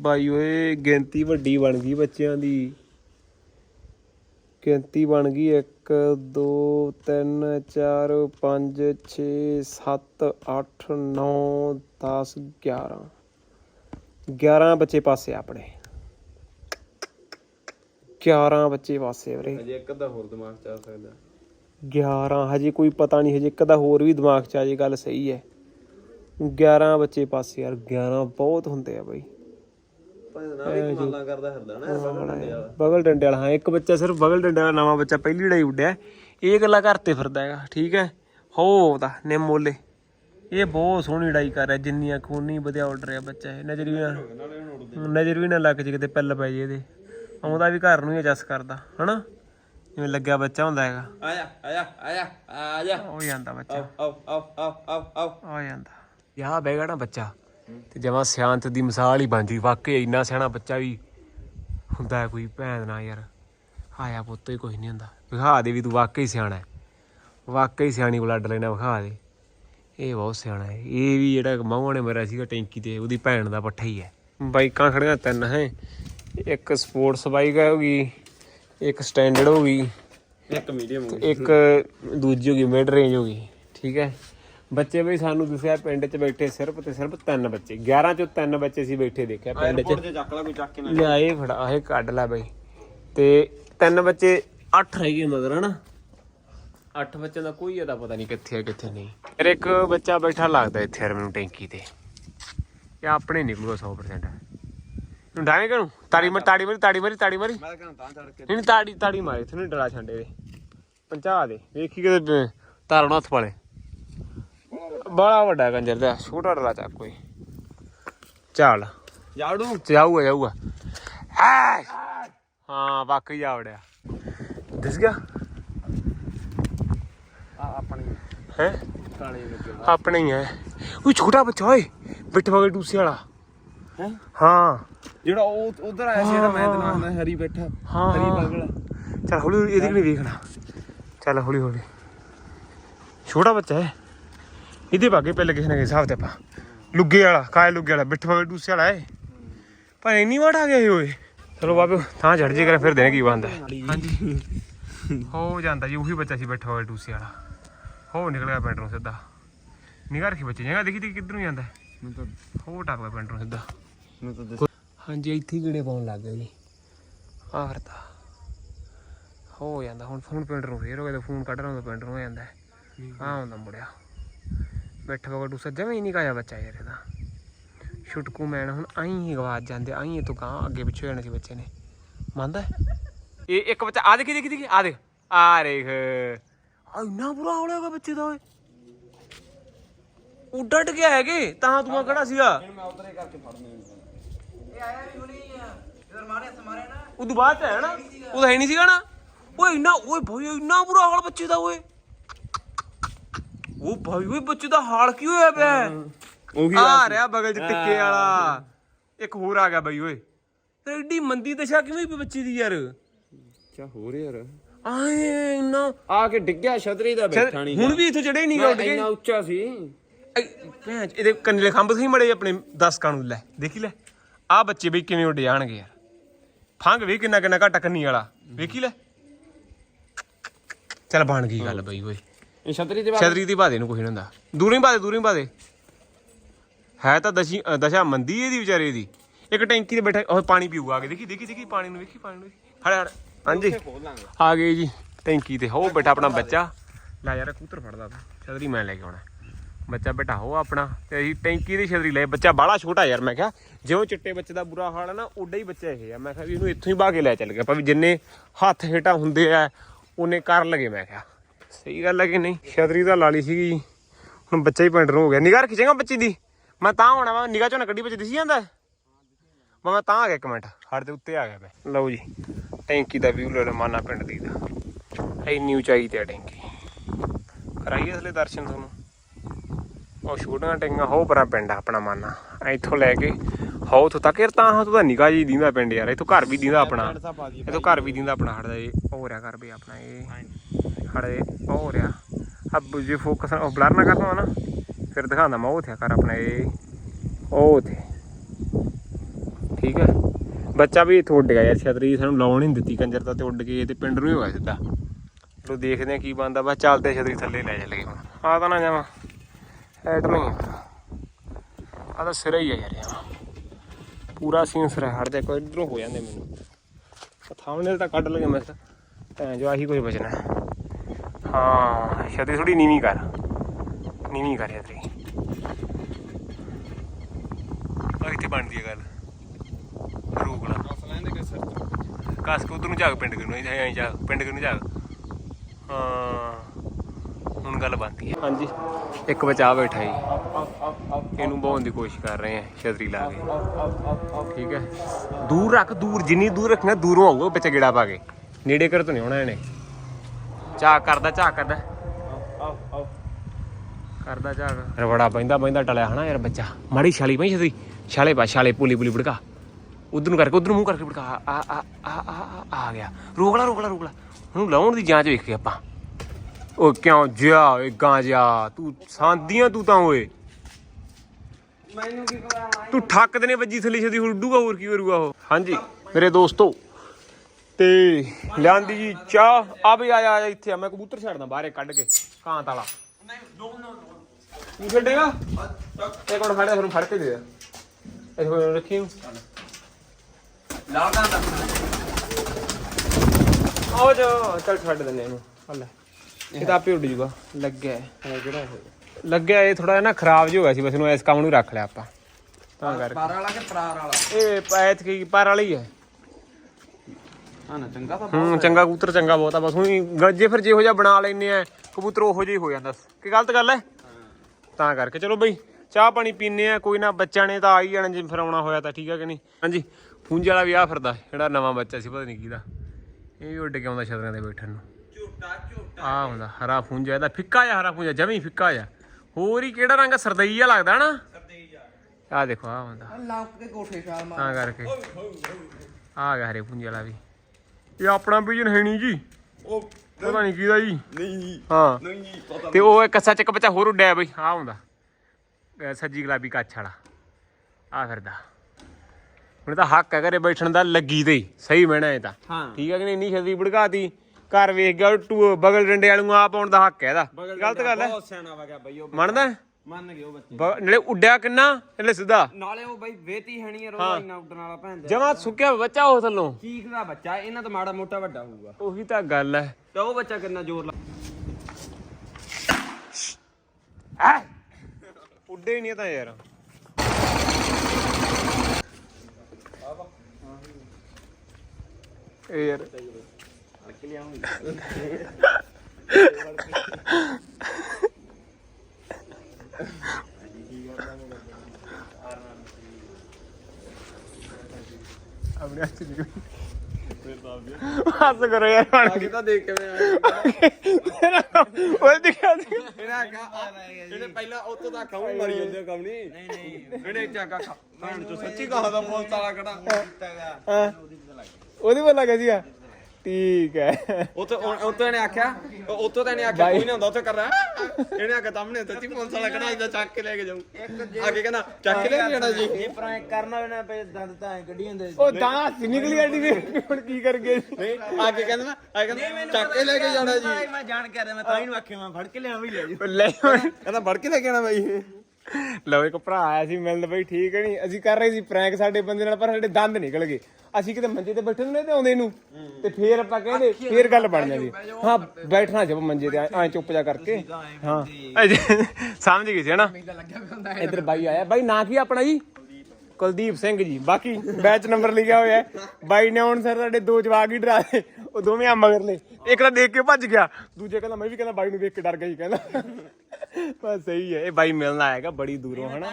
ਬਾਈ ਓਏ ਗਿਣਤੀ ਵੱਡੀ ਬਣ ਗਈ ਬੱਚਿਆਂ ਦੀ। ਗਿਣਤੀ ਬਣ ਗਈ 1 2 3 4 5 6 7 8 9 10 11 11 ਬੱਚੇ ਪਾਸੇ ਆਪਣੇ। 11 ਬੱਚੇ ਪਾਸੇ ਵੀਰੇ। ਅਜੇ ਇੱਕ ਅੱਧਾ ਹੋਰ ਦਿਮਾਗ ਚ ਆ ਸਕਦਾ। 11 ਹਜੇ ਕੋਈ ਪਤਾ ਨਹੀਂ ਹਜੇ ਇੱਕ ਦਾ ਹੋਰ ਵੀ ਦਿਮਾਗ 'ਚ ਆ ਜੇ ਗੱਲ ਸਹੀ ਹੈ। 11 ਬੱਚੇ ਪਾਸੇ ਯਾਰ 11 ਬਹੁਤ ਹੁੰਦੇ ਆ ਬਾਈ। ਭਾਵੇਂ ਨਾ ਵੀ ਕਮਾਲਾਂ ਕਰਦਾ ਫਿਰਦਾ ਨਾ ਬਗਲ ਡੰਡੇ ਵਾਲਾ ਬਗਲ ਡੰਡੇ ਵਾਲਾ ਹਾਂ ਇੱਕ ਬੱਚਾ ਸਿਰਫ ਬਗਲ ਡੰਡੇ ਵਾਲਾ ਨਵਾਂ ਬੱਚਾ ਪਹਿਲੀ ਲੜਾਈ ਉੱਡਿਆ। ਇਹ ਗੱਲਾਂ ਘਰ ਤੇ ਫਿਰਦਾ ਹੈਗਾ ਠੀਕ ਹੈ? ਹੋ ਦਾ ਨਿੰਮੋਲੇ ਇਹ ਬਹੁਤ ਸੋਹਣੀ ਲੜਾਈ ਕਰ ਰਿਹਾ ਜਿੰਨੀਆਂ ਖੂਨੀ ਵਧੀਆ ਉੱਡ ਰਿਹਾ ਬੱਚਾ ਇਹ। ਨਜ਼ਰ ਵੀ ਨਾ ਨਜ਼ਰ ਵੀ ਨਾ ਲੱਗ ਜੇ ਕਿਤੇ ਪੱਲ ਪੈ ਜੇ ਇਹਦੇ। ਆਉਂਦਾ ਵੀ ਘਰ ਨੂੰ ਹੀ ਐਡਜਸਟ ਕਰਦਾ ਹਨਾ? ਜਿਵੇਂ ਲੱਗਿਆ ਬੱਚਾ ਹੁੰਦਾ ਹੈਗਾ। ਆਇਆ ਆਇਆ ਆਇਆ ਆ ਜਾ ਉਹ ਜਾਂਦਾ ਬੱਚਾ। ਆਓ ਆਓ ਆਓ ਆਓ ਆਓ। ਆ ਜਾਂਦਾ। ਯਾ ਬੈਗਾ ਨਾ ਬੱਚਾ। ਤੇ ਜਮਾ ਸਿਆਣਤ ਦੀ ਮਿਸਾਲ ਹੀ ਬਣ ਜੀ ਵਾਕਈ ਇੰਨਾ ਸਿਆਣਾ ਬੱਚਾ ਵੀ ਹੁੰਦਾ ਕੋਈ ਭੈਣ ਨਾ ਯਾਰ। ਆਇਆ ਪੁੱਤ ਹੀ ਕੁਝ ਨਹੀਂ ਹੁੰਦਾ। ਵਿਖਾ ਦੇ ਵੀ ਤੂੰ ਵਾਕਈ ਸਿਆਣਾ ਹੈ। ਵਾਕਈ ਸਿਆਣੀ ਬਲੱਡ ਲੈਣਾ ਵਿਖਾ ਦੇ। ਇਹ ਬਹੁਤ ਸਿਆਣਾ ਹੈ। ਇਹ ਵੀ ਜਿਹੜਾ ਮਾਹੂਆਂ ਨੇ ਮੇਰਾ ਸੀਗਾ ਟੈਂਕੀ ਤੇ ਉਹਦੀ ਭੈਣ ਦਾ ਪੱਠਾ ਹੀ ਹੈ। ਬਾਈਕਾਂ ਖੜੀਆਂ ਤਿੰਨ ਹੈ। ਇੱਕ ਸਪੋਰਟਸ ਬਾਈਕ ਹੈ ਹੋਗੀ ਇੱਕ ਸਟੈਂਡਰਡ ਹੋ ਗਈ। ਇੱਕ ਮੀਡੀਅਮ ਤੇ ਇੱਕ ਦੂਜੀ ਹੋ ਗਈ ਮਿਡ ਰੇਂਜ ਹੋ ਗਈ। ਠੀਕ ਹੈ। ਬੱਚੇ ਬਈ ਸਾਨੂੰ ਦੱਸਿਆ ਪਿੰਡ 'ਚ ਬੈਠੇ ਸਿਰਫ ਤੇ ਸਿਰਫ ਤਿੰਨ ਬੱਚੇ। 11 ਚੋਂ ਤਿੰਨ ਬੱਚੇ ਸੀ ਬੈਠੇ ਦੇਖਿਆ ਪਿੰਡ 'ਚ। ਚੱਕ ਲਾ ਕੋਈ ਚੱਕ ਕੇ ਨਾ ਲਿਆ ਇਹ ਫੜਾ ਇਹ ਕੱਢ ਲੈ ਬਈ। ਤੇ ਤਿੰਨ ਬੱਚੇ 8 ਰਹਿ ਗਏ ਮਗਰ ਹਨਾ? 8 ਬੱਚਿਆਂ ਦਾ ਕੋਈ ਇਹਦਾ ਪਤਾ ਨਹੀਂ ਕਿੱਥੇ ਆ ਕਿੱਥੇ ਨਹੀਂ। ਫਿਰ ਇੱਕ ਬੱਚਾ ਬੈਠਾ ਲੱਗਦਾ ਇੱਥੇ ਯਾਰ ਮੈਨੂੰ ਟੈਂਕੀ ਤੇ। ਇਹ ਆਪਣੇ ਨਿਕਲੂਗਾ 100% ਨੂੰ ਡਾਵੇਂ ਕਰੂ ਤਾੜੀ ਮਾਰੀ ਤਾੜੀ ਮਾਰੀ ਤਾੜੀ ਮਾਰੀ ਤਾੜੀ ਮਾਰੀ। ਮੈਂ ਕਹਿੰਦਾ ਤਾਂ ਚੜ ਕੇ ਨਹੀਂ ਨਹੀਂ ਤਾੜੀ ਤਾੜੀ ਮਾਰੇ ਨਹੀਂ ਡਰਾ ਛੱਡੇ ਦੇ। ਪੰਚਾ ਦੇ ਵੇਖੀ ਕਿਤੇ ਤਾਰੋਂ ਹੱਥ ਪਾਲੇ ਬੜਾ ਵੱਡਾ ਕੰਜਰ ਦਾ ਛੋਟਾ ਡਰਾ ਚੱਕ ਕੋਈ। ਚੱਲ। ਜਾੜੂ। ਜਾਊਗਾ ਜਾਊਗਾ। ਹਾਂ ਵਾਕਈ ਜਾ ਵੜਿਆ। ਦਿਸ ਗਿਆ? ਆ ਆਪਣੀ। ਹੈ? ਕਾਲੇ ਲੱਗੇ ਆਪਣੇ ਹੀ ਹੈ ਉਹ ਛੋਟਾ ਬੱਚਾ ਓਏ। ਬਿੱਟ ਵਗੇ ਟੂਸੇ ਵਾਲਾ। ਹੈ? ਹਾਂ। ਜਿਹੜਾ ਉਹ ਉਧਰ ਆਇਆ ਸੀ ਇਹਦਾ ਮੈਂ ਤੇ ਨਾਮ ਹਰੀ ਬੈਠਾ ਹਰੀ ਹਾਂ। ਬਗਲ ਚੱਲ ਹੌਲੀ ਹੌਲੀ ਇਹਦੀ ਵੀ ਨਹੀਂ ਵੇਖਣਾ। ਚੱਲ ਹੌਲੀ ਹੌਲੀ ਛੋਟਾ ਬੱਚਾ ਹੈ। ਇਹਦੇ ਬਾਗੇ ਪਹਿਲੇ ਕਿਸੇ ਨਾ ਕਿਸੇ ਹਿਸਾਬ ਤੇ ਆਪਾਂ। ਲੁੱਗੇ ਵਾਲਾ ਕਾਏ ਲੁੱਗੇ ਵਾਲਾ ਬਿੱਠ ਵਗੇ ਟੂਸੇ ਵਾਲਾ ਹੈ ਪਰ ਇੰਨੀ ਵਾਟ ਆ ਗਿਆ ਇਹ ਓਏ। ਚਲੋ ਬਾਬੇ ਥਾਂ ਚੜ ਜੇ ਕਰ ਫਿਰ ਦੇ ਕੀ ਬੰਦਾ ਹਾਂਜੀ ਹੋ ਜਾਂਦਾ ਜੀ ਉਹੀ ਬੱਚਾ ਸੀ ਬੈਠਾ ਹੋਇਆ ਟੂਸੇ ਵਾਲਾ। ਹੋ ਨਿਕਲ ਗਿਆ ਪਿੰਡ ਨੂੰ ਸਿੱਧਾ। ਨਿਗਾਹ ਰੱਖੀ ਬੱਚੇ ਜਗਾ ਦੇਖੀ ਕਿੱਧਰ ਨੂੰ ਜਾਂਦਾ। ਮੈਂ ਤਾਂ ਹੋ ਟੱਕ ਗਿਆ ਪਿੰਡ ਨੂੰ ਸਿੱਧਾ। ਮੈਂ ਤਾਂ ਹਾਂਜੀ ਇੱਥੇ ਹੀ ਗੇੜੇ ਪਾਉਣ ਲੱਗ ਗਏ ਜੀ। ਆਹ ਕਰਤਾ ਹੋ ਜਾਂਦਾ ਹੁਣ ਫੋਨ ਪਿੰਡ ਨੂੰ ਫੇਰ ਹੋ ਗਿਆ ਤੇ ਫੋਨ ਕੱਢ ਰਾਂ ਪਿੰਡ ਨੂੰ ਹੋ ਜਾਂਦਾ। ਆ ਹੁੰਦਾ ਮੁੜਿਆ ਬੈਠਾ ਬਗਾ ਦੂਸਰਾ ਜਮੇ ਹੀ ਨਹੀਂ ਕਾਇਆ ਬੱਚਾ ਯਾਰ ਇਹਦਾ। ਛੁਟਕੂ ਮੈਨ ਹੁਣ ਆਈ ਹੀ ਗਵਾਚ ਜਾਂਦੇ, ਆਈ ਇਹ ਤੋਂ ਕਾਂ ਅੱਗੇ ਪਿੱਛੇ ਹੋ ਜਾਣਾ ਸੀ ਬੱਚੇ ਨੇ। ਮੰਨਦਾ ਇਹ ਇੱਕ ਬੱਚਾ ਆ ਦੇਖੀ ਦੇਖੀ ਦੇਖੀ ਆ ਦੇਖ। ਆ ਦੇਖ। ਆ ਇੰਨਾ ਬੁਰਾ ਹਾਲ ਹੋਇਆ ਬੱਚੇ ਦਾ, ਓਏ। ਉੱਡਟ ਗਿਆ ਹੈਗੇ, ਤਾਂ ਤੂੰ ਕਿਹੜਾ ਸੀਗਾ। ਮੈਂ ਉਧਰੇ ਕਰਕੇ ਫੜਨੇ ਇਹ ਆਇਆ ਵੀ ਹੁਣੀ ਆ ਇਧਰ ਮਾਰੇ ਹੱਥ ਨਾ ਉਦੋਂ ਬਾਅਦ ਚ ਹੈ ਨਾ ਉਹ ਹੈ ਨਹੀਂ ਸੀਗਾ ਨਾ। ਓਏ ਇੰਨਾ, ਓਏ ਭਾਈ, ਇੰਨਾ ਬੁਰਾ ਹਾਲ ਬੱਚੇ ਦਾ, ਓਏ। ਉਹ ਭਾਈ ਓਏ ਬੱਚੇ ਦਾ ਹਾਲ ਕੀ ਹੋਇਆ ਪਿਆ? ਹੈ? ਉਹੀ ਆ ਰਿਹਾ ਬਗਲ ਚ ਟਿੱਕੇ ਵਾਲਾ। ਇੱਕ ਹੋਰ ਆ ਗਿਆ ਬਈ ਓਏ। ਤੇ ਐਡੀ ਮੰਦੀ ਦਸ਼ਾ ਕਿਵੇਂ ਪਈ ਬੱਚੇ ਦੀ ਯਾਰ? ਕੀ ਹੋ ਰਿਹਾ ਯਾਰ। ਆਏ ਇੰਨਾ ਆ ਕੇ ਡਿੱਗਿਆ ਛਤਰੀ ਦਾ ਬੈਠਾ ਨਹੀਂ ਹੁਣ ਵੀ ਇੱਥੇ ਚੜੇ ਨਹੀਂ ਗਾ ਉੱਡ ਕੇ? ਇੰਨਾ ਉੱਚਾ ਸੀ। ਐ, ਭੈਣ ਚ, ਇਹਦੇ ਕੰਨਲੇ ਖੰਭ ਸੀ ਮੜੇ ਆਪਣੇ 10 ਕਾਨੂੰ ਲੈ ਦੇਖੀ ਲੈ। ਆ ਬੱਚੇ ਵੀ ਕਿਵੇਂ ਉੱਡ ਜਾਣਗੇ ਯਾਰ। ਫੰਗ ਵੀ ਕਿੰਨਾ ਕਿੰਨਾ ਘਟਾ ਕੰਨੀ ਵਾਲਾ। ਵੇਖੀ ਲੈ। ਚੱਲ ਬਣ ਗਈ ਗੱਲ ਬਈ ਓਏ। ਇਹ ਛਤਰੀ ਦੇ ਛਤਰੀ ਦੀ ਬਾਦੇ ਨੂੰ ਕੁਛ ਨਹੀਂ ਹੁੰਦਾ। ਦੂਰੀ ਬਾਦੇ ਦੂਰੀ ਬਾਦੇ ਹੈ ਤਾਂ ਦਸ਼ੀ ਅ, ਦਸ਼ਾ ਮੰਦੀ ਇਹਦੀ ਵਿਚਾਰੇ ਦੀ। ਇੱਕ ਟੈਂਕੀ ਤੇ ਬੈਠਾ ਉਹ ਪਾਣੀ ਪੀਊਗਾ ਆ ਕੇ ਦੇਖੀ ਦੇਖੀ ਦੇਖੀ ਪਾਣੀ ਨੂੰ ਵੇਖੀ ਪਾਣੀ ਨੂੰ ਵੇਖੀ। ਹੜ ਹੜ। ਹਾਂਜੀ। ਖੋਲ ਲਾਂਗੇ। ਆ ਗਏ ਜੀ ਟੈਂਕੀ ਤੇ। ਹੋ ਬੈਠਾ ਆਪਣਾ ਬੱਚਾ। ਲੈ ਯਾਰ ਕਬੂਤਰ ਫੜਦਾ ਤਾ। ਛਤਰੀ ਮੈਂ ਲੈ ਕੇ ਆਉਣਾ। ਬੱਚਾ ਬੈਠਾ ਹੋ ਆਪਣਾ। ਤੇ ਅਸੀਂ ਟੈਂਕੀ ਦੀ ਛਤਰੀ ਲੈ ਬੱਚਾ ਬਾਹਲਾ ਛੋਟਾ ਯਾਰ ਮੈਂ ਕਿਹਾ ਜਿਉਂ ਚਿੱਟੇ ਬੱਚੇ ਦਾ ਬੁਰਾ ਹਾਲ ਹੈ ਨਾ ਉੱਡਾ ਹੀ ਬੱਚਾ ਇਹ ਆ। ਮੈਂ ਕਿਹਾ ਵੀ ਇਹਨੂੰ ਇੱਥੋਂ ਹੀ ਬਾਹ ਕੇ ਲੈ ਚੱਲ ਗਿਆ। ਆਪਾਂ ਵੀ ਜਿੰਨੇ ਹੱਥ ਹੇਠਾਂ ਹੁੰਦੇ ਆ ਉਹਨੇ ਕਰ ਲਗੇ ਮੈਂ ਕਿਹਾ। ਸਹੀ ਗੱਲ ਹੈ ਕਿ ਨਹੀਂ? ਛਤਰੀ ਤਾਂ ਲਾ ਲਈ ਸੀਗੀ ਹੁਣ ਬੱਚਾ ਹੀ ਨੂੰ ਹੋ ਗਿਆ। ਨਿਗਾਹ ਖਿਚੇਗਾ ਬੱਚੀ ਦੀ? ਮੈਂ ਤਾਂ ਹੋਣਾ ਵਾ ਨਿਗਾਹ ਚੋਂ ਨਾ ਕੱਢੀ ਬੱਚੇ ਦਿਸੀ ਜਾਂਦਾ? ਮੈਂ ਤਾਂ ਆ ਗਿਆ ਇੱਕ ਮਿੰਟ। ਸਾਡੇ ਦੇ ਉੱਤੇ ਆ ਗਿਆ ਮੈਂ। ਲਓ ਜੀ ਟੈਂਕੀ ਦਾ ਵਿਊ ਲੈ ਲਓ ਮਾਨਾ ਪਿੰਡ ਦੀ ਦਾ। ਇੰਨੀ ਉਚਾਈ ਤੇ ਆ ਟੈਂਕੀ। ਕਰਾਈਏ ਅਸਲੇ ਦਰਸ਼ਨ ਤੁਹਾਨੂੰ। ਉਹ ਛੋਟੀਆਂ ਟੈਂਕਾਂ ਹੋ ਪਰਾਂ ਪਿੰਡ ਆ ਆਪਣਾ ਮਾਨਾ। ਇੱਥੋਂ ਲੈ ਕੇ ਹੋ ਉੱਥੋਂ ਤੱਕ ਯਾਰ ਤਾਂ ਤੋਂ ਤਾਂ ਨਿਗਾਹ ਜੀ ਦੀਂਦਾ ਪਿੰਡ ਯਾਰ। ਇੱਥੋਂ ਘਰ ਵੀ ਦੀਂਦਾ ਆਪਣਾ। ਇੱਥੋਂ ਘਰ ਵੀ ਦੀਂਦਾ ਆਪਣਾ ਹੜਦਾ ਇਹ। ਹੋ ਰਿਹਾ ਘਰ ਵੀ ਆਪਣਾ ਇਹ। ਹੜੇ ਉਹ ਹੋ ਰਿਹਾ। ਅਬ ਜੇ ਫੋਕਸ ਉਹ ਬਲਰ ਨਾ ਕਰਨਾ ਨਾ, ਫਿਰ ਦਿਖਾਉਂਦਾ ਮੈਂ, ਉਹ ਉੱਥੇ ਘਰ ਆਪਣਾ, ਇਹ ਉਹ ਉੱਥੇ। ਠੀਕ ਹੈ। ਬੱਚਾ ਵੀ ਇੱਥੇ ਉੱਡ ਗਿਆ ਯਾਰ ਛਤਰੀ ਸਾਨੂੰ ਲਾਉਣ ਹੀ ਨਹੀਂ ਦਿੱਤੀ, ਕੰਜਰ ਤਾਂ ਤੇ ਉੱਡ ਕੇ ਤੇ ਪਿੰਡ ਨੂੰ ਹੀ ਹੋਇਆ ਸਿੱਧਾ। ਚਲੋ ਦੇਖਦੇ ਆ ਕੀ ਬਣਦਾ, ਬਸ ਚੱਲਦੇ ਛਤਰੀ ਥੱਲੇ ਲੈ ਚੱਲ ਗਏ ਆ ਤਾਂ ਨਾ ਜਾਵਾਂ। ਐਟ ਨਹੀਂ ਆ ਤਾਂ ਸਿਰ ਹੀ ਆ ਯਾਰ ਪੂਰਾ ਸੀਨ ਸਿਰ ਹਟ ਜਾ ਕੋਈ ਇਧਰੋਂ ਹੋ ਜਾਂਦੇ ਮੈਨੂੰ। ਥਾਮਨੇਲ ਤਾਂ ਕੱਢ ਲਗੇ ਮੈਂ ਤਾਂ। ਭੈਣ ਜੋ ਆਹੀ ਕੁਝ ਬਚਣਾ ਹੈ। ਛਤਰੀ ਥੋੜੀ ਨੀਵੀਂ ਕਰ। ਨੀਵੀਂ ਕਰ ਛਤਰੀ ਆ ਇੱਥੇ ਬਣਦੀ ਹੈ ਗੱਲ। ਰੋਕ ਲਾ ਕਾਸ ਕੋ ਉਧਰ ਨੂੰ ਜਾਗ ਪਿੰਡ ਕਿਨੂੰ ਐਂ ਜਾਗ ਪਿੰਡ ਕਿਨੂੰ ਜਾਗ ਹਾਂ ਹੁਣ ਗੱਲ ਬਣਦੀ ਹੈ। ਹਾਂਜੀ। ਇੱਕ ਬਚਾ ਬੈਠਾ ਜੀ। ਇਹਨੂੰ ਬਹੁਣ ਦੀ ਕੋਸ਼ਿਸ਼ ਕਰ ਰਹੇ ਆ ਛਤਰੀ ਲਾ ਕੇ। ਠੀਕ ਹੈ। ਦੂਰ ਰੱਖ ਦੂਰ ਜਿੰਨੀ ਦੂਰ ਰੱਖਣਾ ਦੂਰੋਂ ਆਊਗਾ ਬੱਚਾ ਗੇੜਾ ਪਾ ਕੇ। ਨੇੜੇ ਕਰ ਤੋਂ ਨਹੀਂ ਆਉਣਾ ਇਹਨੇ। ਝਾਕ ਕਰਦਾ ਝਾਕ ਕਰਦਾ। ਕਰਦਾ ਝਾਕ। ਰਵੜਾ ਪੈਂਦਾ ਪੈਂਦਾ ਟਲਿਆ ਹਨਾ ਯਾਰ ਬੱਚਾ। ਮਾੜੀ ਛਾਲੀ ਪਈ ਛਤਰੀ ਛਾਲੇ ਪਾ ਛਾਲੇ ਪੁਲੀ ਪੁਲੀ ਭੜਕਾ। ਉਧਰ ਨੂੰ ਕਰਕੇ ਉਧਰ ਮੂੰਹ ਕਰਕੇ ਭੜਕਾ। ਆ ਆ ਆ ਆ ਆ- ਆ ਗਿਆ। ਰੋਕ ਲਾ ਰੋਕ ਲਾ ਰੋਕ ਲਾ ਹੁਣ ਲਾਉਣ ਦੀ ਜਾਂਚ ਵੇਖੀ ਆਪਾਂ। ਉਹ ਕਿਉਂ ਜਿਆ ਏ ਗਾਂਜਾ ਤੂੰ ਸਾਂਦੀਆਂ ਤੂੰ ਤਾਂ ਓਏ। ਮੈਨੂੰ ਕੀ ਪਤਾ ਤੂੰ ਠੱਕ ਨੇ ਵੱਜੀ ਥੱਲੇ ਛਦੀ ਉੱਡੂਗਾ ਹੋਰ ਕੀ ਕਰੂਗਾ ਉਹ। ਹਾਂਜੀ ਮੇਰੇ ਦੋਸਤੋ। ਤੇ ਲਿਆਂਦੀ ਜੀ ਚਾਹ। ਆ ਵੀ ਆਇਆ ਇੱਥੇ ਆ। ਮੈਂ ਕਬੂਤਰ ਛੱਡਦਾ ਬਾਹਰ ਕੱਢ ਕੇ ਕਾਂਤ ਵਾਲਾ। ਤੂੰ ਛੱਡੇਗਾ? ਇੱਕ ਮਿੰਟ ਖੜਿਆ ਤੁਹਾਨੂੰ ਫੜ ਕੇ ਦੇ ਦੇ। ਇਹ ਰੱਖੀ ਨੂੰ। ਆਓ ਜਾ ਚੱਲ ਛੱਡ ਦਿੰਦੇ ਇਹਨੂੰ। ਆ ਲੈ। ਇਹ ਤਾਂ ਆਪੇ ਉੱਡ ਜੂਗਾ। ਲੱਗਿਆ ਹੈ। ਕਿਹੜਾ ਲੱਗਿਆ ਇਹ ਥੋੜਾ ਨਾ ਖਰਾਬ ਜਿਹਾ ਹੋਇਆ ਸੀ ਬਸ ਇਹਨੂੰ ਇਸ ਕੰਮ ਨੂੰ ਰੱਖ ਲਿਆ ਆਪਾਂ। ਤਾਂ ਕਰਕੇ। ਪਾਰ ਵਾਲਾ ਕਿ ਪਰਾਰ ਵਾਲਾ? ਇਹ ਪੈਤ ਕੀ ਪਰ ਵਾਲੀ ਹੈ। ਹਾਂ ਨਾ ਚੰਗਾ ਤਾਂ ਹੂੰ ਚੰਗਾ ਕਬੂਤਰ ਚੰਗਾ ਬਹੁਤ ਆ ਬਸ ਹੁਣ ਗੱਜੇ ਫਿਰ ਜਿਹੋ ਜਿਹਾ ਬਣਾ ਲੈਨੇ ਆ ਕਬੂਤਰ ਉਹੋ ਜਿਹਾ ਹੀ ਹੋ ਜਾਂਦਾ। ਕੀ ਗਲਤ ਗੱਲ ਹੈ? ਤਾਂ ਕਰਕੇ ਚਲੋ ਬਈ ਚਾਹ ਪਾਣੀ ਪੀਨੇ ਆ ਕੋਈ ਨਾ ਬੱਚਿਆਂ ਨੇ ਤਾਂ ਆ ਹੀ ਜਾਣਾ ਜੇ ਫਿਰ ਆਉਣਾ ਹੋਇਆ ਤਾਂ ਠੀਕ ਹੈ ਕਿ ਨਹੀਂ? ਹਾਂਜੀ ਫੂੰਜ ਵਾਲਾ ਵੀ ਆ ਫਿਰਦਾ ਜਿਹੜਾ ਨਵਾਂ ਬੱਚਾ ਸੀ ਪਤਾ ਨਹੀਂ ਕਿਹਦਾ। ਇਹ ਵੀ ਉੱਡ ਕੇ ਆਉਂਦਾ ਛਤਰਿਆਂ ਤੇ ਬੈਠਣ ਨੂੰ। ਝੂਟਾ ਝੂਟਾ। ਆ ਹੁੰਦਾ ਹਰਾ ਫੂੰਜਾ ਇਹਦਾ ਫਿੱਕਾ ਜਿਹਾ ਹਰਾ ਫੂੰਜਾ ਜਮੀ ਫਿੱਕਾ ਜਿਹਾ। ਹੋਰ ਹੀ ਕਿਹੜਾ ਰੰਗ ਸਰਦਈ ਜਿਹਾ ਲੱਗਦਾ ਨਾ? ਸਰਦੇ ਜਾ ਆ ਦੇਖੋ ਆ ਹੁੰਦਾ ਲੱਕ ਕੇ ਕੋਠੇ ਛਾਲ ਮਾਰ। ਤਾਂ ਕਰਕੇ। ਆ ਗਿਆ ਹਰੇ ਪੁੰਜੇ ਵਾਲਾ ਵੀ। ਇਹ ਆਪਣਾ ਵਿਜਨ ਹੈ ਨਹੀਂ ਜੀ। ਉਹ ਪਤਾ ਨਹੀਂ ਕਿਹਦਾ ਜੀ। ਨਹੀਂ ਹਾਂ। ਨਹੀਂ ਪਤਾ ਤੇ ਉਹ ਇੱਕ ਸੱਚ ਇੱਕ ਬੱਚਾ ਹੋਰ ਉੱਡਿਆ ਬਈ। ਆ ਹੁੰਦਾ। ਸੱਜੀ ਗੁਲਾਬੀ ਕੱਛ ਵਾਲਾ। ਆ ਫਿਰਦਾ। ਹੁਣ ਤਾਂ ਹੱਕ ਹੈ ਘਰੇ ਬੈਠਣ ਦਾ ਲੱਗੀ ਤੇ ਸਹੀ ਮੈਣਾ ਇਹ ਤਾਂ। ਠੀਕ ਹੈ ਕਿ ਨਹੀਂ? ਇੰਨੀ ਛੇਤੀ ਭੜਕਾਤੀ। ਘਰ ਵੇਖ ਗਿਆ ਟੂ ਬਗਲ ਡੰਡੇ ਵਾਲੂ ਆ ਪਾਉਣ ਦਾ ਹੱਕ ਹੈ ਇਹਦਾ। ਗਲਤ ਗੱਲ ਹੈ। ਬਹੁਤ ਸਿਆਣਾ ਵਾ ਗਿਆ ਬਈ ਉਹ ਮੰਨਦਾ? ਮੰਨ ਗਏ ਉਹ ਬੱਚੇ। ਬ- ਨਾਲੇ ਉੱਡਿਆ ਕਿੰਨਾ? ਨਾਲੇ ਸਿੱਧਾ। ਨਾਲੇ ਉਹ ਬਈ ਵੇਤੀ ਹੈ ਨਹੀਂ ਰੋਣਾ ਇੰਨਾ ਉੱਡਣ ਵਾਲਾ ਭੈਣ ਦੇ। ਜਮਾ ਸੁੱਕਿਆ ਬੱਚਾ ਉਹ ਥੱਲੋਂ। ਚੀਕ ਦਾ ਬੱਚਾ ਇਹਨਾਂ ਤੋਂ ਮਾੜਾ ਮੋਟਾ ਵੱਡਾ ਹੋਊਗਾ। ਉਹੀ ਤਾਂ ਗੱਲ ਹੈ। ਤੇ ਉਹ ਬੱਚਾ ਕਿੰਨਾ ਜ਼ੋਰ ਲਾ ਉੱਡੇ ਹੀ ਨਹੀਂ ਤਾਂ ਯਾਰ। ਇਹ ਯਾਰ। ਆਪਣੇ ਹੱਥ ਚ ਹੱਸ ਕਰੋ ਯਾਰ ਬਣ ਕੇ ਤਾਂ ਦੇਖ ਕਿਵੇਂ ਆਇਆ। ਉਹ ਦਿਖਾ ਦੇ। ਇਹਨੇ ਇਹਨੇ ਪਹਿਲਾਂ ਉੱਤੋਂ ਤੱਕ ਖਾਉਂ ਮਰੀ ਜਾਂਦੇ ਕੰਮ ਨਹੀਂ। ਨਹੀਂ ਨਹੀਂ। ਇਹਨੇ ਚਾਕਾ ਖਾ ਭੈਣ ਚੋ ਸੱਚੀ ਕਹਾ ਦਾ ਪੁਲਿਸ ਵਾਲਾ ਕਿਹੜਾ ਹਾਂ। ਉਹਦੀ ਵੱਲ ਲੱਗਾ ਸੀਗਾ ਠੀਕ ਹੈ। ਉੱਥੇ ਉੱਥੇ ਇਹਨੇ ਆਖਿਆ ਉੱਥੋਂ ਤਾਂ ਇਹਨੇ ਆਖਿਆ ਕੋਈ ਨਾ ਹੁੰਦਾ ਉੱਥੇ ਕਰ ਰਿਹਾ ਇਹਨੇ ਆਖਿਆ ਸਾਹਮਣੇ ਸੱਚੀ ਪੁਲਿਸ ਵਾਲਾ ਕਿਹੜਾ ਇਹਦਾ ਚੱਕ ਕੇ ਲੈ ਕੇ ਜਾਊ। ਅੱਗੇ ਕਹਿੰਦਾ ਚੱਕ ਕੇ ਲੈ ਕੇ ਜਾਣਾ ਜੀ। ਇਹ ਪ੍ਰੈਂਕ ਕਰਨਾ ਨਾ ਪਏ ਦੰਦ ਤਾਂ ਐ ਕੱਢੀ ਜਾਂਦੇ ਉਹ ਦਾਸ ਨਿਕਲੀ ਆਡੀ ਵੀ ਹੁਣ ਕੀ ਕਰ ਗਏ ਨਹੀਂ ਅੱਗੇ ਕਹਿੰਦਾ ਮੈਂ ਆ ਕਹਿੰਦਾ ਚੱਕ ਕੇ ਲੈ ਕੇ ਜਾਣਾ ਜੀ। ਮੈਂ ਜਾਣ ਕੇ ਰਿਹਾ ਮੈਂ ਤਾਂ ਹੀ ਨੂੰ ਆਖਿਆ ਮੈਂ ਫੜ ਕੇ ਲਿਆ ਵੀ ਲੈ ਜਾ ਲੈ ਕਹਿੰਦਾ ਵੜ ਕੇ ਲੈ ਕੇ ਆਣਾ ਬਾਈ। ਲਓ ਇੱਕ ਭਰਾ ਆਇਆ ਸੀ ਮਿਲਣ ਬਈ ਠੀਕ ਹੈ ਨਹੀਂ ਅਸੀਂ ਕਰ ਰਹੇ ਸੀ ਪ੍ਰੈਂਕ ਸਾਡੇ ਬੰਦੇ ਨਾਲ ਪਰ ਸਾਡੇ ਦੰਦ ਨਿਕਲ ਗਏ। ਅਸੀਂ ਕਿਤੇ ਮੰਜੇ ਤੇ ਬੈਠੇ ਹੁੰਦੇ ਤੇ ਆਉਂਦੇ ਨੂੰ। ਤੇ ਫੇਰ ਆਪਾਂ ਕਹਿੰਦੇ ਫੇਰ ਗੱਲ ਬਣ ਜਾਂਦੀ। ਹਾਂ ਬੈਠਣਾ ਆਪਾਂ ਮੰਜੇ ਤੇ ਐ ਚੁੱਪ ਜਾ ਕਰਕੇ। ਹਾਂ। ਸਮਝ ਗਏ ਸੀ ਹਨਾ? ਇੱਧਰ ਬਾਈ ਆਇਆ। ਬਾਈ ਨਾਂ ਕੀ ਆਪਣਾ ਜੀ? ਕੁਲਦੀਪ ਸਿੰਘ ਜੀ। ਬਾਕੀ ਬੈਚ ਨੰਬਰ ਲਿਖਿਆ ਹੋਇਆ ਹੈ। ਬਾਈ ਨੇ ਹੁਣ ਸਰ ਸਾਡੇ ਦੋ ਜਵਾਗ ਹੀ ਡਰਾ ਦੇ ਉਹ ਦੋਵੇਂ ਆ ਮਗਰਲੇ ਇੱਕ ਤਾਂ ਦੇਖ ਕੇ ਭੱਜ ਗਿਆ। ਦੂਜੇ ਕਹਿੰਦਾ, ਮੈਂ ਵੀ ਕਹਿੰਦਾ, ਬਾਈ ਨੂੰ ਵੇਖ ਕੇ ਡਰ ਗਿਆ ਜੀ ਕਹਿੰਦਾ। ਬਸ ਸਹੀ ਹੈ। ਇਹ ਬਾਈ ਮਿਲਣ ਆਏਗਾ ਬੜੀ ਦੂਰੋਂ, ਹਨਾ?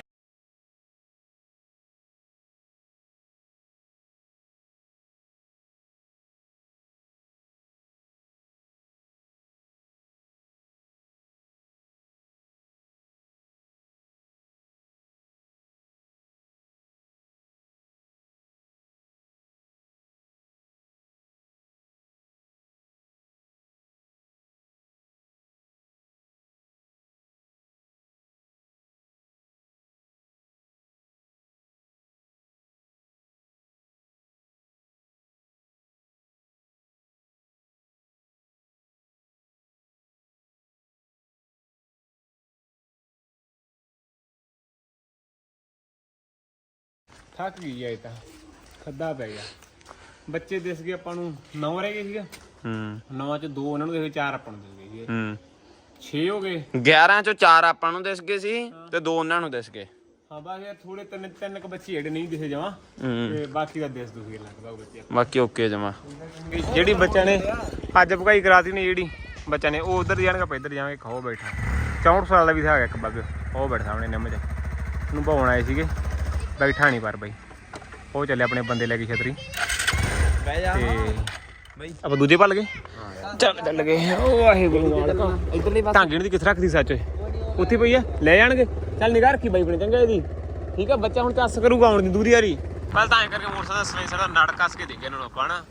ਥੱਕ ਗਈ ਐ ਤਾਂ। ਖੱਦਾ ਪੈ ਗਿਆ। ਬੱਚੇ ਦਿਸ ਗਏ ਆਪਾਂ ਨੂੰ ਨੌ ਰਹਿ ਗਏ ਸੀਗਾ। ਹੂੰ। ਨੌਂ ਚ ਦੋ ਉਹਨਾਂ ਨੂੰ ਦੇਖੇ ਚਾਰ ਆਪਾਂ ਨੂੰ ਦਿਸ ਗਏ ਸੀਗੇ। ਹੂੰ। 6 ਹੋ ਗਏ। 11 ਚੋਂ 4 ਆਪਾਂ ਨੂੰ ਦਿਸ ਗਏ ਸੀ ਤੇ ਦੋ ਉਹਨਾਂ ਨੂੰ ਦਿਸ ਗਏ। ਹਾਂ ਬਸ ਯਾਰ ਥੋੜੇ ਤਿੰਨ ਤਿੰਨ ਕ ਬੱਚੇ ਜਿਹੜੇ ਨਹੀਂ ਦਿਸੇ ਜਮਾ। ਹੂੰ। ਤੇ ਬਾਕੀ ਦਾ ਦਿਸ ਦੂਗੇ ਲੱਗਦਾ ਉਹ ਬੱਚੇ। ਬਾਕੀ ਓਕੇ ਜਮਾ। ਜਿਹੜੀ ਬੱਚਿਆਂ ਨੇ ਅੱਜ ਭਗਾਈ ਕਰਾਤੀ ਨੇ ਜਿਹੜੀ ਬੱਚਿਆਂ ਨੇ ਉਹ ਉਧਰ ਜਾਣਗੇ ਇੱਧਰ ਜਾਵਾਂਗੇ ਖਾਓ ਬੈਠਾ। 64 ਸਾਲ ਦਾ ਵੀ ਹੈਗਾ ਇੱਕ ਬੱਗ ਉਹ ਬੈਠਾ ਸਾਹਮਣੇ ਨਿੰਮ 'ਚ। ਉਹਨੂੰ ਭਾਉਣ ਆਏ ਸੀਗੇ। ਬੈਠਾ ਨਹੀਂ ਪਰ ਬਈ। ਉਹ ਚੱਲੇ ਆਪਣੇ ਬੰਦੇ ਲੈ ਕੇ ਛਤਰੀ। ਬਹਿ ਜਾ। ਤੇ ਬਈ। ਆਪਾਂ ਦੂਜੇ ਭੱਲ ਗਏ? ਚੱਲ ਚੱਲ ਗਏ। ਉਹ ਵਾਹਿਗੁਰੂ ਮਾਲਕਾ ਇਧਰਲੀ ਢਾਂਗੇ ਦੀ ਕਿੱਥੇ ਰੱਖਦੀ ਸੱਚ। ਓਏ ਉੱਥੇ ਪਈ ਆ? ਲੈ ਜਾਣਗੇ। ਚੱਲ ਨਿਗਾਹ ਰੱਖੀ ਬਾਈ ਬਣੇ ਚੰਗਾ ਇਹਦੀ। ਠੀਕ ਆ ਬੱਚਾ ਹੁਣ ਚੱਸ ਕਰੂਗਾ ਆਉਣ ਦੀ ਦੂਰੀ ਯਾਰੀ ਪਹਿਲਾਂ ਤਾਂ ਐਂ ਕਰਕੇ ਮੋਟਰਸਾਈਕਲ ਸਲਾਈ ਸਾਡਾ ਨੜ ਕੱਸ ਕੇ ਦੇਖਿਆ ਇਹਨਾਂ ਨੂੰ ਆਪਾਂ ਨਾ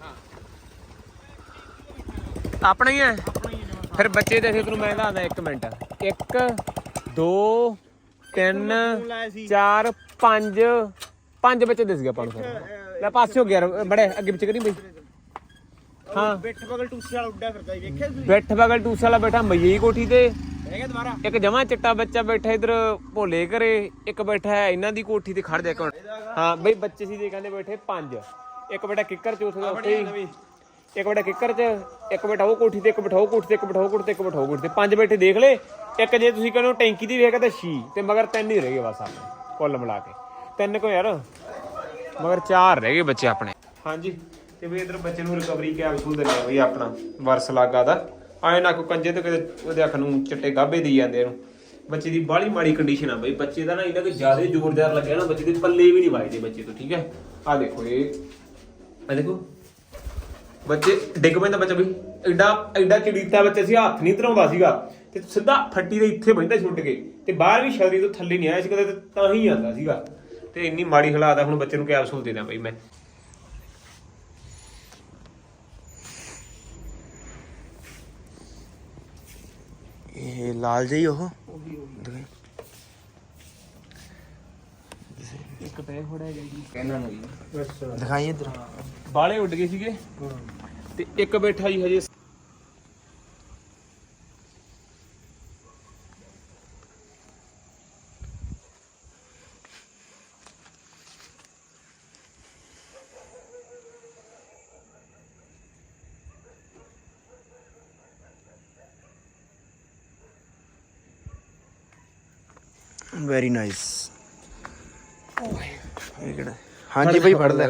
ਆਪਣਾ ਹੀ ਹੈ ਫਿਰ ਬੱਚੇ ਦੇ ਤੈਨੂੰ ਮੈਂ ਦੱਸਦਾ ਇੱਕ ਮਿੰਟ। 1 2 3 4 5 ਪੰਜ। ਬੱਚੇ ਦਿਸ ਗਏ ਆਪਾਂ ਨੂੰ ਫਿਰ ਲੈ ਪਾਸੇ ਹੋ ਗਿਆ ਬੜੇ ਅੱਗੇ ਪਿੱਛੇ ਕਰੀ ਬਈ। ਹਾਂ। ਬਿੱਠ ਬਗਲ ਟੂਸੇ ਵਾਲਾ ਉੱਡਿਆ ਫਿਰਦਾ ਵੇਖਿਆ ਤੁਸੀਂ? ਬੈਠ ਬਗਲ ਟੂਸ ਵਾਲਾ ਬੈਠਾ ਮਈਏ ਕੋਠੀ ਤੇ। ਹੈਗਾ ਦੁਬਾਰਾ? ਇੱਕ ਜਮਾ ਚਿੱਟਾ ਬੱਚਾ ਬੈਠਾ ਇਧਰ ਭੋਲੇ ਘਰੇ ਇੱਕ ਬੈਠਾ ਹੈ ਇਹਨਾਂ ਦੀ ਕੋਠੀ ਤੇ ਖੜ ਜਾ ਇੱਕ ਹਾਂ ਬਈ ਬੱਚੇ ਸੀ ਜੇ ਕਹਿੰਦੇ ਬੈਠੇ ਪੰਜ। ਇੱਕ ਬੈਠਾ ਕਿੱਕਰ ਚ ਉੱਥੇ ਦਾ ਉੱਥੇ ਹੀ ਇੱਕ ਬੈਠਾ ਕਿੱਕਰ ਚ ਇੱਕ ਬੈਠਾ ਉਹ ਕੋਠੀ ਤੇ ਇੱਕ ਬੈਠਾ ਉਹ ਕੋਠੀ ਤੇ ਇੱਕ ਬੈਠਾ ਉਹ ਕੋਠੀ ਤੇ ਇੱਕ ਬੈਠਾ ਉਹ ਕੋਠੀ ਤੇ। ਪੰਜ ਬੈਠੇ ਦੇਖ ਲੈ ਇੱਕ ਜੇ ਤੁਸੀਂ ਕਹਿੰਦੇ ਹੋ ਟੈਂਕੀ ਦੀ ਵੇਖ ਤਾਂ ਛੀ, ਤੇ ਮਗਰ ਤਿੰਨ ਹੀ ਰਹਿ ਗਏ ਬਸ ਆਪਣੇ, ਕੁੱਲ ਮਿਲਾ ਕੇ। ਤਿੰਨ ਕੋ ਯਾਰ, ਮਗਰ ਚਾਰ ਰਹਿ ਗਏ ਬੱਚੇ ਆਪਣੇ। ਹਾਂਜੀ, ਤੇ ਵੀ ਇਧਰ ਬੱਚੇ ਨੂੰ ਰਿਕਵਰੀ ਕੈਪਸੂਲ ਦਿੰਦੇ ਆ ਬਈ ਆਪਣਾ, ਵਰਸ ਲਾਗਾ ਦਾ। ਆਏ ਨਾ ਕੋ ਕੰਜੇ ਤੇ ਕਦੇ ਉਹਦੇ ਅੱਖ ਨੂੰ ਚਿੱਟੇ ਗਾਬੇ ਦੀ ਜਾਂਦੇ ਇਹਨੂੰ। ਬੱਚੇ ਦੀ ਬਾਹਲੀ ਮਾੜੀ ਕੰਡੀਸ਼ਨ ਆ ਬਈ, ਬੱਚੇ ਦਾ ਨਾ ਇਹਨਾਂ ਕਿ ਜ਼ਿਆਦਾ ਜ਼ੋਰਦਾਰ ਲੱਗਿਆ ਨਾ, ਬੱਚੇ ਦੇ ਪੱਲੇ ਵੀ ਨਹੀਂ ਵੱਜਦੇ ਬੱਚੇ ਤੋਂ, ਠੀਕ ਹੈ? ਆ ਦੇਖੋ ਇਹ ਆ ਦੇਖੋ। ਬੱਚੇ, ਡਿੱਗ ਪੈਂਦਾ ਬੱਚਾ ਬਈ। ਐਡਾ ਐਡਾ ਚੜੀਤਾ ਬੱਚਾ ਸੀ, ਹੱਥ ਨਹੀਂ ਧਰਾਉਂਦਾ ਸੀਗਾ। ਤੇ ਸਿੱਧਾ ਫੱਟੀ ਦੇ ਇੱਥੇ ਬੈਠਦਾ ਛੁੱਟ ਕੇ ਤੇ ਬਾਹਰ ਵੀ ਸ਼ਰੀਰ ਤੋਂ ਥੱਲੇ ਨਹੀਂ ਆਇਆ ਸੀ ਕਦੇ ਤੇ ਹੀ ਆਂਦਾ ਸੀਗਾ। ਤੇ ਇੰਨੀ ਮਾੜੀ ਹਾਲਾਤ ਆ ਹੁਣ ਬੱਚੇ ਨੂੰ ਕੈਪਸੂਲ ਦੇ ਦਾਂ ਬਈ ਮੈਂ। ਇਹ ਲਾਲ ਜਿਹੀ ਉਹ? ਇੱਕ ਪੈ ਫੜਿਆ ਗਿਆ ਜੀ। ਕਹਿਣਾ ਨੂੰ ਦਿਖਾਈ ਇਧਰ। ਬਾਲੇ ਉੱਡ ਗਏ ਸੀਗੇ। ਤੇ ਇੱਕ ਬੈਠਾ ਜੀ ਹਜੇ ਵੈਰੀ ਨਾਈਸ ਇਹ ਕਿਹੜਾ ਹਾਂਜੀ ਬਈ ਫੜ ਲੈ।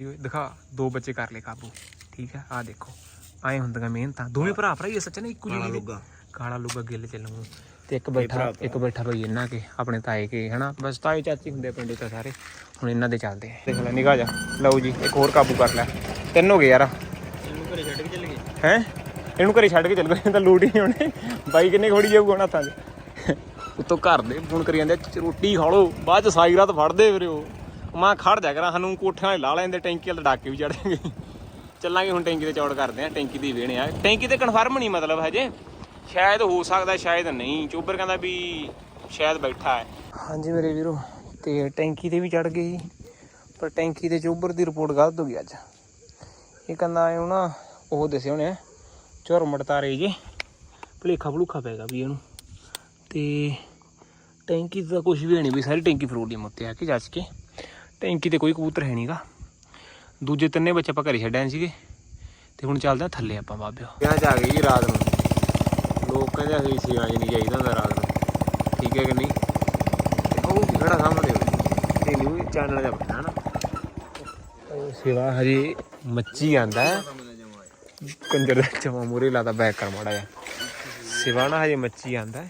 ਇਹ ਦਿਖਾ ਦੋ ਬੱਚੇ ਕਰ ਲੈ ਕਾਬੂ। ਠੀਕ ਹੈ ਆ ਦੇਖੋ। ਆਏ ਹੁੰਦੀਆਂ ਮਿਹਨਤਾਂ। ਦੋਵੇਂ ਭਰਾ ਭਰਾ ਹੀ ਆ, ਸੱਚ ਨਾ ਇੱਕੋ ਜਿਹੀ ਕਾਲਾ ਲੁੱਗਾ। ਗਿੱਲ ਚੱਲੂ ਤੇ ਇੱਕ ਬੈਠਾ ਇੱਕ ਬੈਠਾ ਬਈ ਇਹਨਾਂ ਕੇ ਆਪਣੇ ਤਾਏ ਕੇ ਹਨਾ? ਬਸ ਤਾਏ ਚਾਚੀ ਹੁੰਦੇ ਪਿੰਡ ਚ ਸਾਰੇ। ਹੁਣ ਇਹਨਾਂ ਦੇ ਚੱਲਦੇ ਆ। ਦੇਖ ਲੈ ਨਿਗਾਹ ਜਾ। ਲਓ ਜੀ ਇੱਕ ਹੋਰ ਕਾਬੂ ਕਰ ਲੈ। ਤਿੰਨ ਹੋ ਗਏ ਯਾਰ। ਇਹਨੂੰ ਘਰੇ ਛੱਡ ਕੇ ਚੱਲ ਗਏ। ਹੈ? ਇਹਨੂੰ ਘਰੇ ਛੱਡ ਕੇ ਚੱਲ ਗਏ ਤਾਂ ਲੂਟ ਹੀ ਨਹੀਂ ਹੋਣੇ। ਬਾਈ ਕਿੰਨੇ ਖੋੜੀ ਜਾਊਗਾ ਹੁਣ ਹੱਥਾਂ 'ਚ? ਉੱਤੋਂ ਘਰ ਦੇ ਫੋਨ ਕਰੀ ਜਾਂਦੇ "ਚ- ਰੋਟੀ ਖਾ ਲਓ ਬਾਅਦ ਚ ਸਾਈ ਰਾਤ ਫੜਦੇ ਫਿਰ। ਉਹ ਮੈਂ ਖੜ ਜਾ ਕਰਾਂ, ਸਾਨੂੰ ਕੋਠਿਆਂ 'ਤੇ ਲਾ ਲੈਂਦੇ, ਟੈਂਕੀ ਵਾਲੇ ਡਾਕੇ ਵੀ ਚੜਾਂਗੇ ਚੱਲਾਂਗੇ ਹੁਣ ਟੈਂਕੀ ਤੇ ਚੌੜ ਕਰਦੇ ਆ, ਟੈਂਕੀ ਦੀ ਵੇਣੇ ਆ। ਟੈਂਕੀ ਤੇ ਕਨਫਰਮ ਨਹੀਂ ਮਤਲਬ ਹਜੇ। ਸ਼ਾਇਦ ਹੋ ਸਕਦਾ, ਸ਼ਾਇਦ ਨਹੀਂ। ਚੋਬਰ ਕਹਿੰਦਾ ਵੀ ਸ਼ਾਇਦ ਬੈਠਾ ਹੈ। ਹਾਂਜੀ ਮੇਰੇ ਵੀਰੋ, ਤੇ ਟੈਂਕੀ ਤੇ ਵੀ ਚੜ ਗਏ ਜੀ। ਪਰ ਟੈਂਕੀ ਤੇ ਚੋਬਰ ਦੀ ਰਿਪੋਰਟ ਗਲਤ ਹੋ ਗਈ ਅੱਜ। ਇਹ ਕਹਿੰਦਾ ਇਹ ਨਾ, ਉਹ ਦੱਸੇ ਹੋਣੇ ਝੁਰਮਟ ਤਾਰੇ ਜੇ। ਭਲੇਖਾ ਭਲੂਖਾ ਪੈ ਗਿਆ ਵੀ ਇਹਨੂੰ। ਤੇ ਟੈਂਕੀ ਦਾ ਕੁਝ ਵੀ ਹੈ ਨਹੀਂ, ਵੀ ਸਾਰੀ ਟੈਂਕੀ ਫਰੂਟ ਦੀ ਉੱਤੇ ਆ ਕੇ ਜੱਜ ਕੇ। ਟੈਂਕੀ ਤੇ ਕੋਈ ਕਬੂਤਰ ਹੈ ਨਹੀਂਗਾ ਦੂਜੇ ਤਿੰਨੇ ਬੱਚੇ ਆਪਾਂ ਘਰੇ ਛੱਡਿਆ ਸੀਗੇ। ਤੇ ਹੁਣ ਚੱਲਦੇ ਆ ਥੱਲੇ ਆਪਾਂ ਬਾਬਿਓ। ਵਿਆਹ ਚ ਗਈ ਜੀ ਰਾਤ ਨੂੰ। ਲੋਕ ਕਹਿੰਦੇ ਅਸੀਂ ਸੇਵਾ ਨਹੀਂ ਜਾਈਦਾ ਹੁੰਦਾ ਰਾਤ ਨੂੰ। ਠੀਕ ਹੈ ਕਿ ਨਹੀਂ? ਉਹ ਜਿਹੜਾ ਸਾਹਮਣੇ ਉਹ ਇਹ ਨਿਊ ਚੈਨਲ ਦਾ ਬਣਾ ਨਾ। ਉਹ ਸਿਵਾ ਹਜੇ ਮੱਚੀ ਆਂਦਾ ਕੰਜਰ ਦਾ ਚਵਾ ਮੂਰੇ ਲਾਦਾ ਬੈਕ ਕਰ ਮਾੜਾ ਜਾ ਸਿਵਾਣਾ ਹਜੇ ਮੱਚੀ ਆਂਦਾ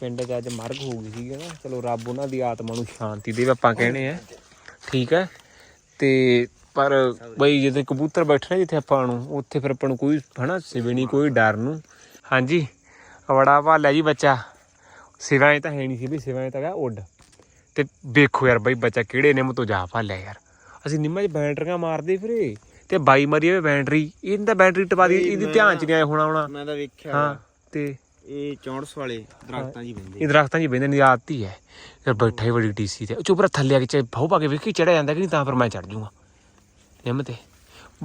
ਪਿੰਡ 'ਚ ਅੱਜ ਮਰਗ ਹੋ ਗਈ ਸੀਗੀ ਨਾ। ਚਲੋ ਰੱਬ ਉਹਨਾਂ ਦੀ ਆਤਮਾ ਨੂੰ ਸ਼ਾਂਤੀ ਦੇਵੇ ਆਪਾਂ ਕਹਿੰਦੇ ਆ। ਠੀਕ ਹੈ। ਤੇ ਪਰ ਬਈ ਜਦੋਂ ਕਬੂਤਰ ਬੈਠਣਾ ਜਿੱਥੇ ਆਪਾਂ ਨੂੰ ਉੱਥੇ ਫਿਰ ਆਪਾਂ ਨੂੰ ਕੋਈ ਹਨਾ ਸਿਵੇ ਨਹੀਂ ਕੋਈ ਡਰ ਨੂੰ। ਹਾਂਜੀ ਬੜਾ ਭਾਲਿਆ ਜੀ ਬੱਚਾ। ਸਿਵਾਏ ਤਾਂ ਹੈ ਨਹੀਂ ਸੀ ਵੀ ਸਿਵਾਏ ਤਾਂ ਹੈਗਾ ਉੱਡ। ਤੇ ਵੇਖੋ ਯਾਰ ਬਈ ਬੱਚਾ ਕਿਹੜੇ ਨਿੰਮ ਤੋਂ ਜਾ ਭਾਲਿਆ ਯਾਰ। ਅਸੀਂ ਨਿੰਮਾਂ 'ਚ ਬੈਟਰੀਆਂ ਮਾਰਦੇ ਫਿਰੇ। ਤੇ ਬਾਈ ਮਰੀ ਹੋਵੇ ਬੈਟਰੀ ਇਹਨਾਂ ਦਾ ਬੈਟਰੀ ਟਪਾ ਦੀ ਇਹਦੀ ਧਿਆਨ 'ਚ ਨਹੀਂ ਆਇਆ ਹੋਣਾ ਹੋਣਾ। ਮੈਂ ਤਾਂ ਵੇਖਿਆ ਹਾਂ ਤੇ ਇਹ 64 ਵਾਲੇ ਦਰਖਤਾਂ ਹੀ ਬੰਦੇ ਇਹ ਦਰਖਤਾਂ 'ਚ ਬੈਂਦੇ ਦੀ ਆਦਤ ਹੀ। ਬੈਠਾ ਬੜੀ ਡੀਸੀ ਤੇ। ਚੁੱਪ ਰ ਥੱਲੇ ਆ ਕੇ ਚਾਹੇ ਭਾਉ ਪਾ ਕੇ ਵੇਖੀ ਚੜਿਆ ਜਾਂਦਾ ਕਿ ਨਹੀਂ ਤਾਂ ਫਿਰ ਮੈਂ ਚੜ ਜੂਗਾ। ਨਿੰਮ ਤੇ।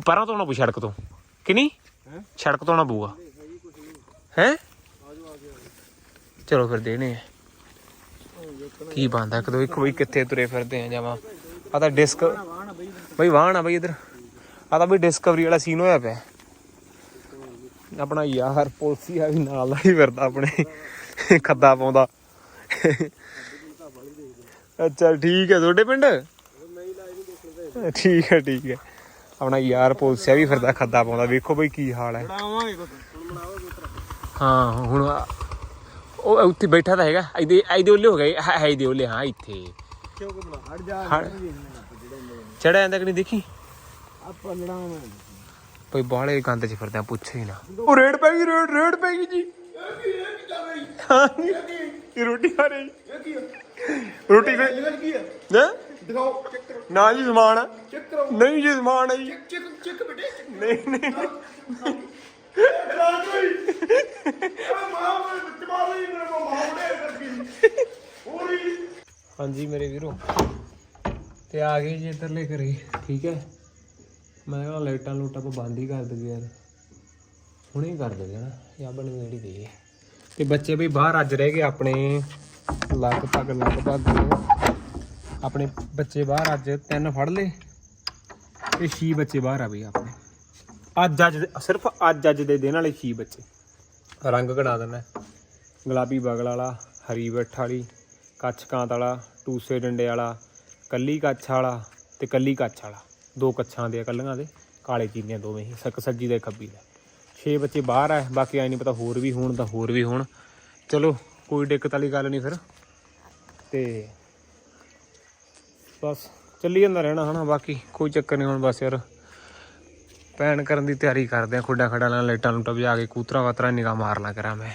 ਪਰਾਂ ਤੋਂ ਨਾ ਪੂ ਸੜਕ ਤੋਂ। ਕਿ ਨਹੀਂ? ਸੜਕ ਤੋਂ ਨਾ ਪਊਗਾ। ਹੈ? ਚਲੋ ਫਿਰ ਦੇਣੇ ਆ। ਕੀ ਬੰਦਾ ਇੱਕ ਦੋ ਇੱਕ ਬਈ ਕਿੱਥੇ ਤੁਰੇ ਫਿਰਦੇ ਆ ਜਾਵਾਂ। ਆ ਤਾਂ ਡਿਸਕ ਬਈ ਵਾਹਣ ਆ ਬਈ ਇਧਰ। ਆ ਤਾਂ ਬਈ ਡਿਸਕਵਰੀ ਵਾਲਾ ਸੀਨ ਹੋਇਆ ਪਿਆ। ਆਪਣਾ ਯਾਰ ਪੁਲਸੀ ਆ ਵੀ ਨਾਲ ਦਾ ਹੀ ਫਿਰਦਾ ਆਪਣੇ। ਖੱਦਾ ਪਾਉਂਦਾ। ਅੱਛਾ ਠੀਕ ਹੈ। ਤੁਹਾਡੇ ਪਿੰਡ? ਠੀਕ ਹੈ ਠੀਕ ਹੈ। ਆਪਣਾ ਯਾਰ ਪੁਲਸਿਆ ਵੀ ਫਿਰਦਾ ਖੱਦਾ ਪਾਉਂਦਾ। ਵੇਖੋ ਬਈ ਕੀ ਹਾਲ ਹੈ। ਹਾਂ ਹੁਣ ਉਹ ਉੱਥੇ ਬੈਠਾ ਤਾਂ ਹੈਗਾ। ਇਹਦੇ ਇਹਦੇ ਉੱਲੇ ਹੋ ਗਏ। ਹੈ ਇਹਦੇ ਉੱਲੇ ਹਾਂ ਇੱਥੇ। ਚੜਿਆ ਜਾਂਦਾ ਕਿ ਨਹੀਂ ਦੇਖੀ? ਕੋਈ ਬਾਹਲੇ ਗੰਦ ਚ ਫਿਰਦਾ ਪੁੱਛੇ ਹੀ ਨਾ। ਉਹ ਰੇਡ ਪੈ ਗਈ ਰੇਡ ਰੇਡ ਪੈ ਗਈ ਜੀ। ਇਹ ਰੋਟੀ ਖਾ ਰਹੀ। ਰੋਟੀ ਖਾ ਨਾ ਨਾ ਜੀ ਸਮਾਨ ਆ। ਨਹੀਂ ਜੀ ਸਮਾਨ ਹੈ ਜੀ। ਨਹੀਂ ਨਹੀਂ। ਹਾਂਜੀ ਮੇਰੇ ਵੀਰੋ ਤੇ ਆ ਗਏ ਜੀ ਇੱਧਰਲੇ ਘਰੇ ਠੀਕ ਹੈ? ਮੈਂ ਕਿਹਾ ਲਾਈਟਾਂ ਲੂਟਾਂ ਆਪਾਂ ਬੰਦ ਹੀ ਕਰ ਦਈਏ ਯਾਰ। ਹੁਣੇ ਹੀ ਕਰ ਦਈਏ ਨਾ, ਜਾਂ ਬਣ ਜਿਹੜੀ ਦੇ ਤੇ ਬੱਚੇ ਵੀ ਬਾਹਰ ਅੱਜ ਰਹਿ ਗਏ ਆਪਣੇ, ਲਗਭਗ ਲਗਭਗ ਆਪਣੇ ਬੱਚੇ ਬਾਹਰ ਅੱਜ ਤਿੰਨ ਫੜ ਲਏ ਤੇ ਛੀ ਬੱਚੇ ਬਾਹਰ ਆ ਬਈ ਆਪਣੇ। ਅੱਜ ਅੱਜ ਦੇ- ਸਿਰਫ ਅੱਜ ਅੱਜ ਦੇ ਦਿਨ ਵਾਲੇ ਛੀ ਬੱਚੇ। ਰੰਗ ਕਢਾ ਦਿੰਦਾ। ਗੁਲਾਬੀ ਬਗਲ ਵਾਲਾ, ਹਰੀ ਬੱਠ ਵਾਲੀ ਕੱਛ ਕਾਂਤ ਵਾਲਾ, ਟੂਸੇ ਡੰਡੇ ਵਾਲਾ, ਕੱਲੀ ਕੱਛ ਵਾਲਾ ਤੇ ਕੱਲੀ ਕੱਛ ਵਾਲਾ। ਦੋ ਕੱਛਾਂ ਦੇ ਆ ਕੱਲੀਆਂ ਦੇ, ਕਾਲੇ ਚੀਨੀਆਂ ਦੋਵੇਂ ਹੀ, ਸੱਕ ਸੱਜੀ ਦਾ ਖੱਬੀ ਦਾ। ਛੇ ਬੱਚੇ ਬਾਹਰ ਆ, ਬਾਕੀ ਆਈ ਨਹੀਂ ਪਤਾ ਹੋਰ ਵੀ ਹੋਣ ਤਾਂ ਹੋਰ ਵੀ ਹੋਣ। ਚਲੋ, ਕੋਈ ਦਿੱਕਤ ਵਾਲੀ ਗੱਲ ਨਹੀਂ ਫਿਰ। ਤੇ ਬਸ, ਚੱਲੀ ਜਾਂਦਾ ਰਹਿਣਾ ਹਨਾ, ਬਾਕੀ ਕੋਈ ਚੱਕਰ ਨਹੀਂ ਹੁਣ ਬਸ ਯਾਰ। ਪੈਣ ਕਰਨ ਦੀ ਤਿਆਰੀ ਕਰਦੇ ਆ, ਖੁੱਡਾ ਖੜਾ ਨਾਲ ਲਾਈਟਾਂ ਲੂਟਾਂ ਵਜਾ ਕੇ ਕੂਤਰਾ ਵਾਤਰਾ ਨਿਗਾਹ ਮਾਰ ਲਾ ਕਰਾਂ ਮੈਂ।